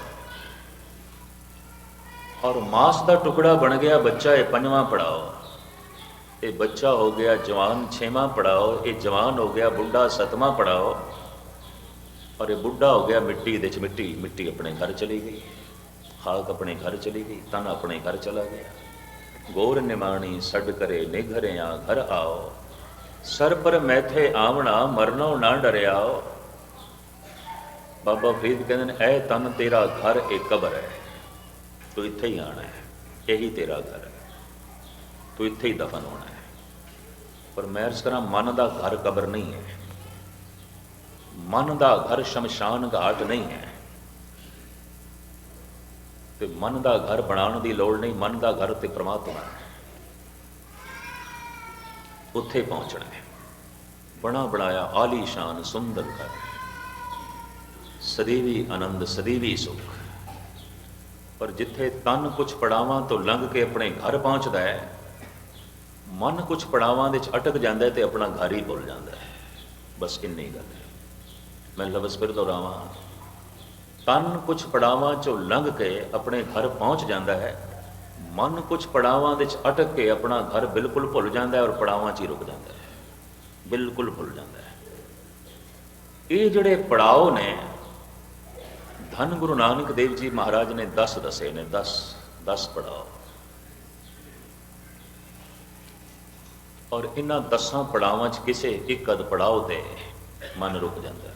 ਔਰ ਮਾਸ ਦਾ ਟੁਕੜਾ ਬਣ ਗਿਆ, ਬੱਚਾ ਇਹ ਪੰਜਵਾਂ ਪੜਾਓ। ਇਹ ਬੱਚਾ ਹੋ ਗਿਆ, ਜਵਾਨ ਛੇਵਾਂ ਪੜਾਓ। ਇਹ ਜਵਾਨ ਹੋ ਗਿਆ, ਬੁੱਢਾ ਸਤਵਾਂ ਪੜਾਓ। ਔਰ ਇਹ ਬੁੱਢਾ ਹੋ ਗਿਆ, ਮਿੱਟੀ ਦੇ ਚ ਮਿੱਟੀ ਮਿੱਟੀ ਆਪਣੇ ਘਰ ਚਲੀ ਗਈ। ਹਾਕ ਆਪਣੇ ਘਰ ਚਲੀ ਗਈ ਤਨ ਆਪਣੇ ਘਰ ਚਲਾ ਗਿਆ। ਗੋਰ ਨਿਮਾਣੀ ਸੱਡ ਕਰੇ ਨਿਘਰਿਆ, ਘਰ ਆਓ। ਸਰ ਪਰ ਮੈਥੇ ਆਵਣਾ, ਮਰਨੋ ਨਾ ਡਰਿਆਓ ਬਾਬਾ ਫਰੀਦ ਕਹਿੰਦੇ ਨੇ, ਐ ਤਨ ਤੇਰਾ ਘਰ ਇੱਕ ਕਬਰ ਹੈ। ਤੂੰ ਇੱਥੇ ਹੀ ਆਣਾ ਹੈ। ਇਹੀ ਤੇਰਾ ਘਰ ਹੈ। ਤੂੰ ਇੱਥੇ ਹੀ ਦਫਨ ਹੋਣਾ ਹੈ। ਪਰ ਮੈਂ ਇਸ ਕਰਾਂ ਮਨ ਦਾ ਘਰ ਕਬਰ ਨਹੀਂ ਹੈ। ਮਨ ਦਾ ਘਰ ਸ਼ਮਸ਼ਾਨ ਘਾਟ ਨਹੀਂ ਹੈ। ਤੇ ਮਨ ਦਾ ਘਰ ਬਣਾਉਣ ਦੀ ਲੋੜ ਨਹੀਂ। ਮਨ ਦਾ ਘਰ ਤੇ ਪ੍ਰਮਾਤਮਾ ਹੈ। ਉੱਥੇ ਪਹੁੰਚਣਾ ਹੈ। ਬਣਾ ਬਣਾਇਆ ਆਲੀਸ਼ਾਨ ਸੁੰਦਰ ਘਰ। ਸਦੀਵੀ ਆਨੰਦ, ਸਦੀਵੀ ਸੁਖ। ਪਰ ਜਿੱਥੇ ਤਨ ਕੁਝ ਪੜਾਵਾਂ ਤੋਂ ਲੰਘ ਕੇ ਆਪਣੇ ਘਰ ਪਹੁੰਚਦਾ ਹੈ, ਮਨ ਕੁਝ ਪੜਾਵਾਂ ਦੇ ਵਿੱਚ ਅਟਕ ਜਾਂਦਾ ਹੈ ਤੇ ਆਪਣਾ ਘਰ ਹੀ ਭੁੱਲ ਜਾਂਦਾ ਹੈ। ਬਸ ਇੰਨੀ ਗੱਲ ਹੈ। ਮੈਂ ਲਫ਼ਜ਼ ਫਿਰ ਦੁਹਰਾਵਾਂ ਤਨ ਕੁਝ ਪੜਾਵਾਂ ਚੋਂ ਲੰਘ ਕੇ ਆਪਣੇ ਘਰ ਪਹੁੰਚ ਜਾਂਦਾ ਹੈ ਮਨ ਕੁਝ ਪੜਾਵਾਂ ਦੇ ਵਿੱਚ ਅਟਕ ਕੇ ਆਪਣਾ ਘਰ ਬਿਲਕੁਲ ਭੁੱਲ ਜਾਂਦਾ ਹੈ ਔਰ ਪੜਾਵਾਂ 'ਚ ਹੀ ਰੁਕ ਜਾਂਦਾ ਹੈ। ਬਿਲਕੁਲ ਭੁੱਲ ਜਾਂਦਾ ਹੈ। ਇਹ ਜਿਹੜੇ ਪੜਾਓ ਨੇ, ਧੰਨ ਗੁਰੂ ਨਾਨਕ ਦੇਵ ਜੀ ਮਹਾਰਾਜ ਨੇ 10 ਦੱਸੇ ਨੇ 10 10 ਪੜਾਓ। ਔਰ ਇਹਨਾਂ 10 ਪੜਾਵਾਂ 'ਚ ਕਿਸੇ ਇੱਕ ਅਦ ਪੜਾਓ ਤੇ ਮਨ ਰੁਕ ਜਾਂਦਾ ਹੈ।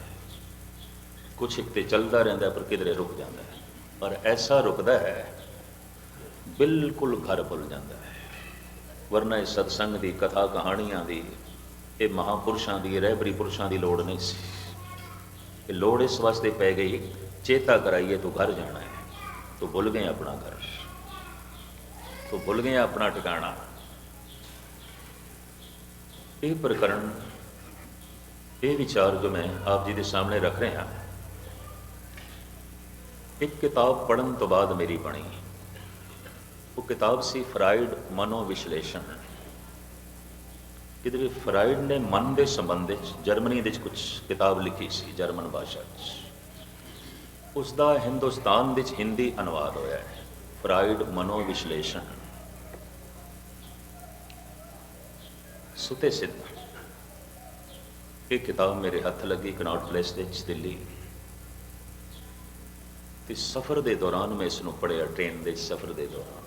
ਕੁਛ ਇੱਕ ਤੇ ਚੱਲਦਾ ਰਹਿੰਦਾ ਪਰ ਕਿਧਰੇ ਰੁਕ ਜਾਂਦਾ ਹੈ। ਪਰ ਐਸਾ ਰੁਕਦਾ ਹੈ ਬਿਲਕੁਲ ਘਰ ਭੁੱਲ ਜਾਂਦਾ ਹੈ। ਵਰਨਾ ਇਸ ਸਤਸੰਗ ਦੀ ਕਥਾ ਕਹਾਣੀਆਂ ਦੀ, ਇਹ ਮਹਾਪੁਰਸ਼ਾਂ ਦੀ ਰਹਿਬਰੀ ਪੁਰਸ਼ਾਂ ਦੀ ਲੋੜ ਨਹੀਂ ਸੀ। ਇਹ ਲੋੜ ਇਸ ਵਾਸਤੇ ਪੈ ਗਈ, ਚੇਤਾ ਕਰਾਈਏ ਤੂੰ ਘਰ ਜਾਣਾ ਹੈ, ਤੂੰ ਭੁੱਲ ਗਏ ਆਪਣਾ ਘਰ। ਤੂੰ ਭੁੱਲ ਗਏ ਆਪਣਾ ਟਿਕਾਣਾ। ਇਹ ਪ੍ਰਕਰਣ, ਇਹ ਵਿਚਾਰ ਜੋ ਮੈਂ ਆਪ ਜੀ ਦੇ ਸਾਹਮਣੇ ਰੱਖ ਰਿਹਾ, ਇੱਕ ਕਿਤਾਬ ਪੜਨ ਤੋਂ ਬਾਅਦ ਮੇਰੀ ਬਣੀ। ਉਹ ਕਿਤਾਬ ਸੀ ਫਰਾਇਡ ਮਨੋ ਵਿਸ਼ਲੇਸ਼ਣ ਕਿਤੇ ਫਰਾਇਡ ਨੇ ਮਨ ਦੇ ਸੰਬੰਧ ਵਿੱਚ, ਜਰਮਨੀ ਦੇ ਵਿੱਚ ਕੁਝ ਕਿਤਾਬ ਲਿਖੀ ਸੀ, ਜਰਮਨ ਭਾਸ਼ਾ ਵਿੱਚ। ਉਸ ਦਾ ਹਿੰਦੁਸਤਾਨ ਵਿੱਚ ਹਿੰਦੀ ਅਨੁਵਾਦ ਹੋਇਆ ਹੈ, ਫਰਾਇਡ ਮਨੋ ਵਿਸ਼ਲੇਸ਼ਣ ਸੁਤੇ ਸਿੱਧ। ਇਹ ਕਿਤਾਬ ਮੇਰੇ ਹੱਥ ਲੱਗੀ ਕਨੌਟ ਪਲੇਸ ਦੇ ਵਿੱਚ, ਦਿੱਲੀ। ਤੇ ਸਫ਼ਰ ਦੇ ਦੌਰਾਨ ਮੈਂ ਇਸ ਨੂੰ ਪੜਿਆ ਟ੍ਰੇਨ ਦੇ ਸਫ਼ਰ ਦੇ ਦੌਰਾਨ।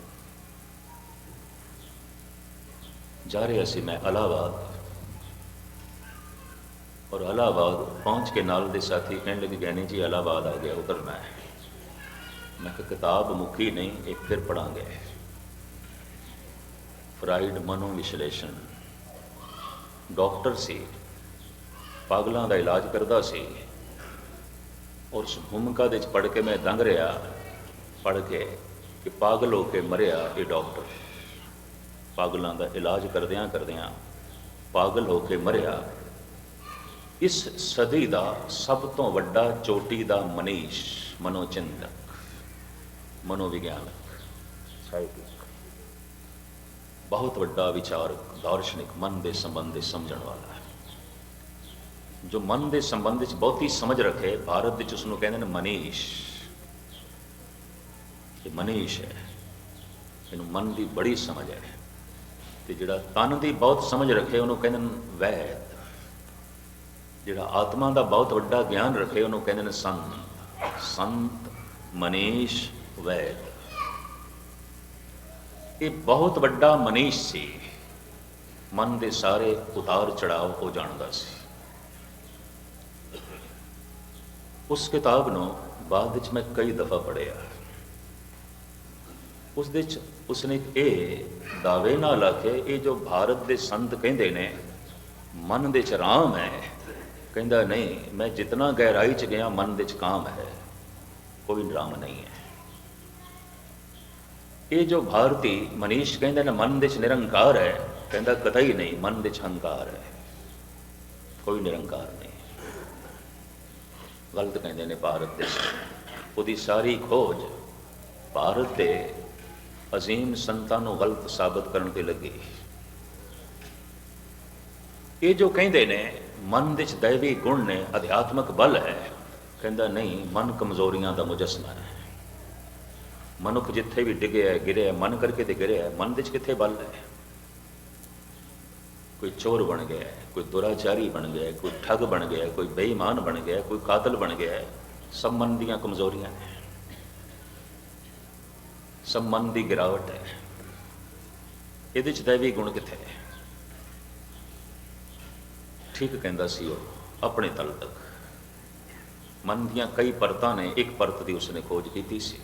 ਜਾ ਰਿਹਾ ਸੀ ਮੈਂ ਅਲਾਹਾਬਾਦ ਔਰ ਅਲਾਹਾਬਾਦ ਪਹੁੰਚ ਕੇ ਨਾਲ ਦੇ ਸਾਥੀ ਕਹਿਣ ਲੱਗੇ ਗਿਆਨੀ ਜੀ ਅਲਾਹਾਬਾਦ ਆ ਗਿਆ ਉਤਰਨਾ ਹੈ ਮੈਂ ਕਿਹਾ ਕਿਤਾਬ ਮੁੱਕੀ ਨਹੀਂ ਇਹ ਫਿਰ ਪੜਾਂਗੇ ਫਰਾਈਡ ਮਨੋ ਵਿਸ਼ਲੇਸ਼ਣ ਡਾਕਟਰ ਸੀ ਪਾਗਲਾਂ ਦਾ ਇਲਾਜ ਕਰਦਾ ਸੀ ਔਰ ਉਸ ਭੂਮਿਕਾ ਦੇ ਵਿੱਚ ਪੜ ਕੇ ਮੈਂ ਦੰਗ ਰਿਹਾ ਪੜ ਕੇ ਕਿ ਪਾਗਲ ਹੋ ਕੇ ਮਰਿਆ ਇਹ ਡਾਕਟਰ ਪਾਗਲਾਂ ਦਾ ਇਲਾਜ ਕਰਦਿਆਂ ਕਰਦਿਆਂ ਪਾਗਲ ਹੋ ਕੇ ਮਰਿਆ। ਇਸ ਸਦੀ ਦਾ ਸਭ ਤੋਂ ਵੱਡਾ ਚੋਟੀ ਦਾ ਮਨੀਸ਼ ਮਨੋਚਿੰਤਕ ਮਨੋਵਿਗਿਆਨਕ। ਸਾਇੰਟਿਸਟ ਬਹੁਤ ਵੱਡਾ ਵਿਚਾਰਕ, ਦਾਰਸ਼ਨਿਕ, ਮਨ ਦੇ ਸੰਬੰਧ ਦੇ ਸਮਝਣ ਵਾਲਾ ਹੈ। ਜੋ ਮਨ ਦੇ ਸੰਬੰਧ ਵਿੱਚ ਬਹੁਤੀ ਸਮਝ ਰੱਖੇ, ਭਾਰਤ ਵਿੱਚ ਉਸ ਨੂੰ ਕਹਿੰਦੇ ਨੇ ਮਨੀਸ਼। ਇਹ ਮਨੀਸ਼ ਹੈ। ਇਹਨੂੰ ਮਨ ਦੀ ਬੜੀ ਸਮਝ ਹੈ। ਤੇ ਜਿਹੜਾ ਤਨ ਦੀ ਬਹੁਤ ਸਮਝ ਰੱਖੇ, ਉਹਨੂੰ ਕਹਿੰਦੇ ਨੇ ਵੈਦ। ਜਿਹੜਾ ਆਤਮਾ ਦਾ ਬਹੁਤ ਵੱਡਾ ਗਿਆਨ ਰੱਖੇ, ਉਹਨੂੰ ਕਹਿੰਦੇ ਨੇ ਸੰਤ। ਸੰਤ ਮਨੀਸ਼ ਵੈਦ। ਇਹ ਬਹੁਤ ਵੱਡਾ ਮਨੀਸ਼ ਸੀ। ਮਨ ਦੇ ਸਾਰੇ ਉਤਾਰ ਚੜਾਵ ਉਹ ਜਾਣਦਾ ਸੀ। ਉਸ ਕਿਤਾਬ ਨੂੰ ਬਾਅਦ ਵਿੱਚ ਮੈਂ ਕਈ ਦਫਾ ਪੜ੍ਹਿਆ। ਉਸ ਦੇ ਵਿੱਚ ਉਸਨੇ ਇਹ ਦਾਅਵੇ ਨਾਲ ਆਖਿਆ ਇਹ ਜੋ ਭਾਰਤ ਦੇ ਸੰਤ ਕਹਿੰਦੇ ਨੇ, ਮਨ ਦੇ ਚ ਰਾਮ ਹੈ। ਕਹਿੰਦਾ, ਨਹੀਂ, ਮੈਂ ਜਿਤਨਾ ਗਹਿਰਾਈ ਚ ਗਿਆ, ਮਨ ਦੇ ਚ ਕਾਮ ਹੈ। ਕੋਈ ਰਾਮ ਨਹੀਂ ਹੈ। ਇਹ ਜੋ ਭਾਰਤੀ ਮਨੀਸ਼ ਕਹਿੰਦੇ ਨੇ, ਮਨ ਦੇ ਚ ਨਿਰੰਕਾਰ ਹੈ। ਕਹਿੰਦਾ, ਕਤਈ ਨਹੀਂ, ਮਨ ਦੇ ਚ ਹੰਕਾਰ ਹੈ। ਕੋਈ ਨਿਰੰਕਾਰ ਨਹੀਂ। ਗਲਤ ਕਹਿੰਦੇ ਨੇ ਭਾਰਤ ਦੇ। ਉਹਦੀ ਸਾਰੀ ਖੋਜ ਭਾਰਤ ਦੇ ਅਜ਼ੀਮ ਸੰਤਾਂ ਨੂੰ ਗਲਤ ਸਾਬਤ ਕਰਨ ਤੇ ਲੱਗੇ। ਇਹ ਜੋ ਕਹਿੰਦੇ ਨੇ, ਮਨ ਵਿੱਚ ਦੈਵੀ ਗੁਣ ਨੇ, ਅਧਿਆਤਮਕ ਬਲ ਹੈ। ਕਹਿੰਦਾ, ਨਹੀਂ, ਮਨ ਕਮਜ਼ੋਰੀਆਂ ਦਾ ਮੁਜਸਮਾ ਹੈ। ਮਨੁੱਖ ਜਿੱਥੇ ਵੀ ਡਿੱਗਿਆ ਗਿਰਿਆ ਮਨ ਕਰਕੇ ਤੇ ਗਿਰਿਆ ਮਨ ਵਿੱਚ ਕਿੱਥੇ ਬਲ ਹੈ? ਕੋਈ ਚੋਰ ਬਣ ਗਿਆ ਕੋਈ ਦੁਰਾਚਾਰੀ ਬਣ ਗਿਆ ਕੋਈ ਠੱਗ ਬਣ ਗਿਆ ਕੋਈ ਬੇਈਮਾਨ ਬਣ ਗਿਆ ਕੋਈ ਕਾਤਲ ਬਣ ਗਿਆ ਹੈ। ਸਭ ਮਨ ਦੀਆਂ ਕਮਜ਼ੋਰੀਆਂ ਨੇ। ਸਭ ਮਨ ਦੀ ਗਿਰਾਵਟ ਹੈ। ਇਹਦੇ ਚ ਦੈਵੀ ਗੁਣ ਕਿੱਥੇ ਹੈ ਠੀਕ ਕਹਿੰਦਾ ਸੀ ਉਹ, ਆਪਣੇ ਤਲ ਤੱਕ। ਮਨ ਦੀਆਂ ਕਈ ਪਰਤਾਂ ਨੇ, ਇੱਕ ਪਰਤ ਦੀ ਉਸਨੇ ਖੋਜ ਕੀਤੀ ਸੀ।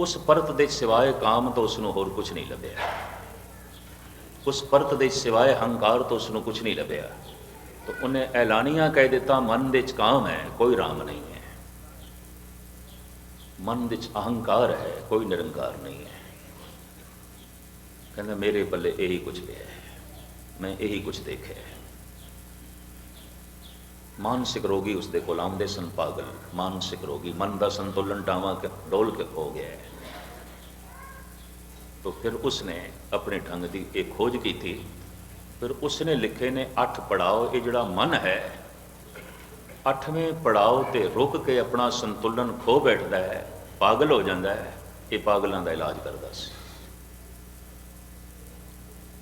ਉਸ ਪਰਤ ਦੇ ਸਿਵਾਏ ਕਾਮ ਤੋਂ ਉਸਨੂੰ ਹੋਰ ਕੁਝ ਨਹੀਂ ਲੱਭਿਆ। ਉਸ ਪਰਤ ਦੇ ਸਿਵਾਏ ਹੰਕਾਰ ਤੋਂ ਉਸਨੂੰ ਕੁਝ ਨਹੀਂ ਲੱਭਿਆ। ਤਾਂ ਉਹਨੇ ਐਲਾਨੀਆਂ ਕਹਿ ਦਿੱਤਾ, ਮਨ ਦੇ ਚ ਕਾਮ ਹੈ, ਕੋਈ ਰਾਮ ਨਹੀਂ ਮਨ ਵਿੱਚ ਅਹੰਕਾਰ ਹੈ, ਕੋਈ ਨਿਰੰਕਾਰ ਨਹੀਂ ਹੈ। ਕਹਿੰਦਾ, ਮੇਰੇ ਪੱਲੇ ਇਹੀ ਕੁਝ ਪਿਆ ਹੈ। ਮੈਂ ਇਹੀ ਕੁਝ ਦੇਖਿਆ ਹੈ। ਮਾਨਸਿਕ ਰੋਗੀ ਉਸ ਦੇ ਕੋਲ ਆਉਂਦੇ ਸਨ, ਪਾਗਲ। ਮਾਨਸਿਕ ਰੋਗੀ, ਮਨ ਦਾ ਸੰਤੁਲਨ ਟਾਵਾ ਕੇ ਡੋਲ ਕੇ ਹੋ ਗਿਆ ਹੈ। ਤੋ ਫਿਰ ਉਸਨੇ ਆਪਣੇ ਢੰਗ ਦੀ ਇਹ ਖੋਜ ਕੀਤੀ। ਫਿਰ ਉਸਨੇ ਲਿਖੇ ਨੇ, ਅੱਠ ਪੜਾਓ, ਇਹ ਜਿਹੜਾ ਮਨ ਹੈ ਅੱਠਵੇਂ ਪੜਾਓ ਤੇ ਰੁਕ ਕੇ ਆਪਣਾ ਸੰਤੁਲਨ ਖੋ ਬੈਠਦਾ ਹੈ, ਪਾਗਲ ਹੋ ਜਾਂਦਾ ਹੈ, ਇਹ ਪਾਗਲਾਂ ਦਾ ਇਲਾਜ ਕਰਦਾ ਸੀ।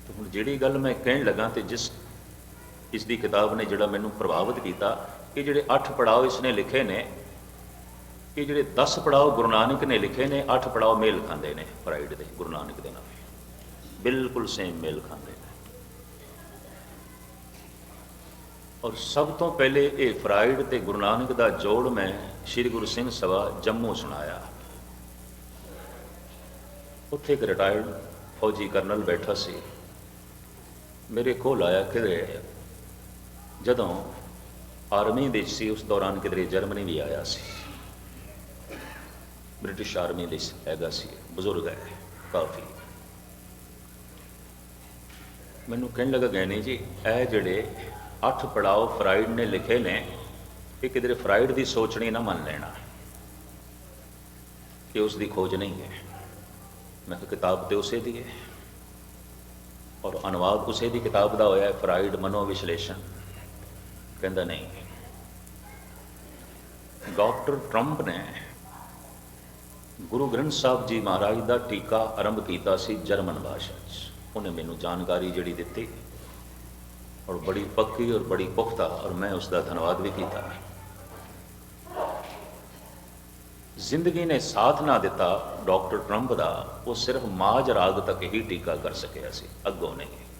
ਤੇ ਹੁਣ ਜਿਹੜੀ ਗੱਲ ਮੈਂ ਕਹਿਣ ਲੱਗਾ ਤੇ ਜਿਸ, ਇਸ ਦੀ ਕਿਤਾਬ ਨੇ ਜਿਹੜਾ ਮੈਨੂੰ ਪ੍ਰਭਾਵਿਤ ਕੀਤਾ ਕਿ ਜਿਹੜੇ ਅੱਠ ਪੜਾਓ ਇਸਨੇ ਲਿਖੇ ਨੇ ਕਿ ਜਿਹੜੇ 10 ਪੜਾਓ ਗੁਰੂ ਨਾਨਕ ਨੇ ਲਿਖੇ ਨੇ 8 ਪੜਾਓ ਮੇਲ ਖਾਂਦੇ ਨੇ ਪ੍ਰਾਈਡ ਦੇ ਗੁਰੂ ਨਾਨਕ ਦੇ ਨਾਲ ਬਿਲਕੁਲ ਸੇਮ ਮੇਲ ਖਾਂਦੇ ਔਰ ਸਭ ਤੋਂ ਪਹਿਲੇ ਇਹ ਫਰਾਈਡ ਤੇ ਗੁਰੂ ਨਾਨਕ ਦਾ ਜੋੜ ਮੈਂ ਸ੍ਰੀ ਗੁਰੂ ਸਿੰਘ ਸਭਾ ਜੰਮੂ ਸੁਣਾਇਆ। ਉੱਥੇ ਇੱਕ ਰਿਟਾਇਰਡ ਫੌਜੀ ਕਰਨਲ ਬੈਠਾ ਸੀ। ਮੇਰੇ ਕੋਲ ਆਇਆ ਕਿਧਰੇ? ਜਦੋਂ ਆਰਮੀ ਦੇ ਸੀ, ਉਸ ਦੌਰਾਨ ਕਿਧਰੇ ਜਰਮਨੀ ਵੀ ਆਇਆ ਸੀ। ਬ੍ਰਿਟਿਸ਼ ਆਰਮੀ ਦੇ ਹੈਗਾ ਸੀ, ਬਜ਼ੁਰਗ ਹੈ, ਕਾਫੀ। ਮੈਨੂੰ ਕਹਿਣ ਲੱਗਾ ਗਏ ਗੈਨੀ ਜੀ, ਇਹ ਜਿਹੜੇ ਅੱਠ ਪੜਾਓ ਫਰਾਈਡ ਨੇ ਲਿਖੇ ਨੇ ਕਿ ਕਿਧਰੇ ਫਰਾਈਡ ਦੀ ਸੋਚਣੀ ਨਾ ਮੰਨ ਲੈਣਾ। ਕਿ ਉਸ ਦੀ ਖੋਜ ਨਹੀਂ ਹੈ। ਮੈਂ ਕਿਹਾ ਕਿਤਾਬ ਤੇ ਉਸੇ ਦੀ ਹੈ। ਔਰ ਅਨੁਵਾਦ ਉਸੇ ਦੀ ਕਿਤਾਬ ਦਾ ਹੋਇਆ ਹੈ, ਫਰਾਈਡ ਮਨੋਵਿਸ਼ਲੇਸ਼ਣ। ਕਹਿੰਦਾ ਨਹੀਂ ਡਾਕਟਰ ਟਰੰਪ ਨੇ ਗੁਰੂ ਗ੍ਰੰਥ ਸਾਹਿਬ ਜੀ ਮਹਾਰਾਜ ਦਾ ਟੀਕਾ ਆਰੰਭ ਕੀਤਾ ਸੀ ਜਰਮਨ ਭਾਸ਼ਾ 'ਚ। ਉਹਨੇ ਮੈਨੂੰ ਜਾਣਕਾਰੀ ਜਿਹੜੀ ਦਿੱਤੀ। ਔਰ ਬੜੀ ਪੱਕੀ ਔਰ ਬੜੀ ਪੁਖਤਾ, ਔਰ ਮੈਂ ਉਸ ਦਾ ਧੰਨਵਾਦ ਵੀ ਕੀਤਾ। ਜ਼ਿੰਦਗੀ ਨੇ ਸਾਥ ਨਾ ਦਿੱਤਾ ਡਾਕਟਰ ਟਰੰਪ ਦਾ, ਉਹ ਸਿਰਫ ਮਾਜ ਰਾਗ ਤੱਕ ਹੀ ਟੀਕਾ ਕਰ ਸਕਿਆ ਸੀ, ਅੱਗੋਂ ਨਹੀਂ।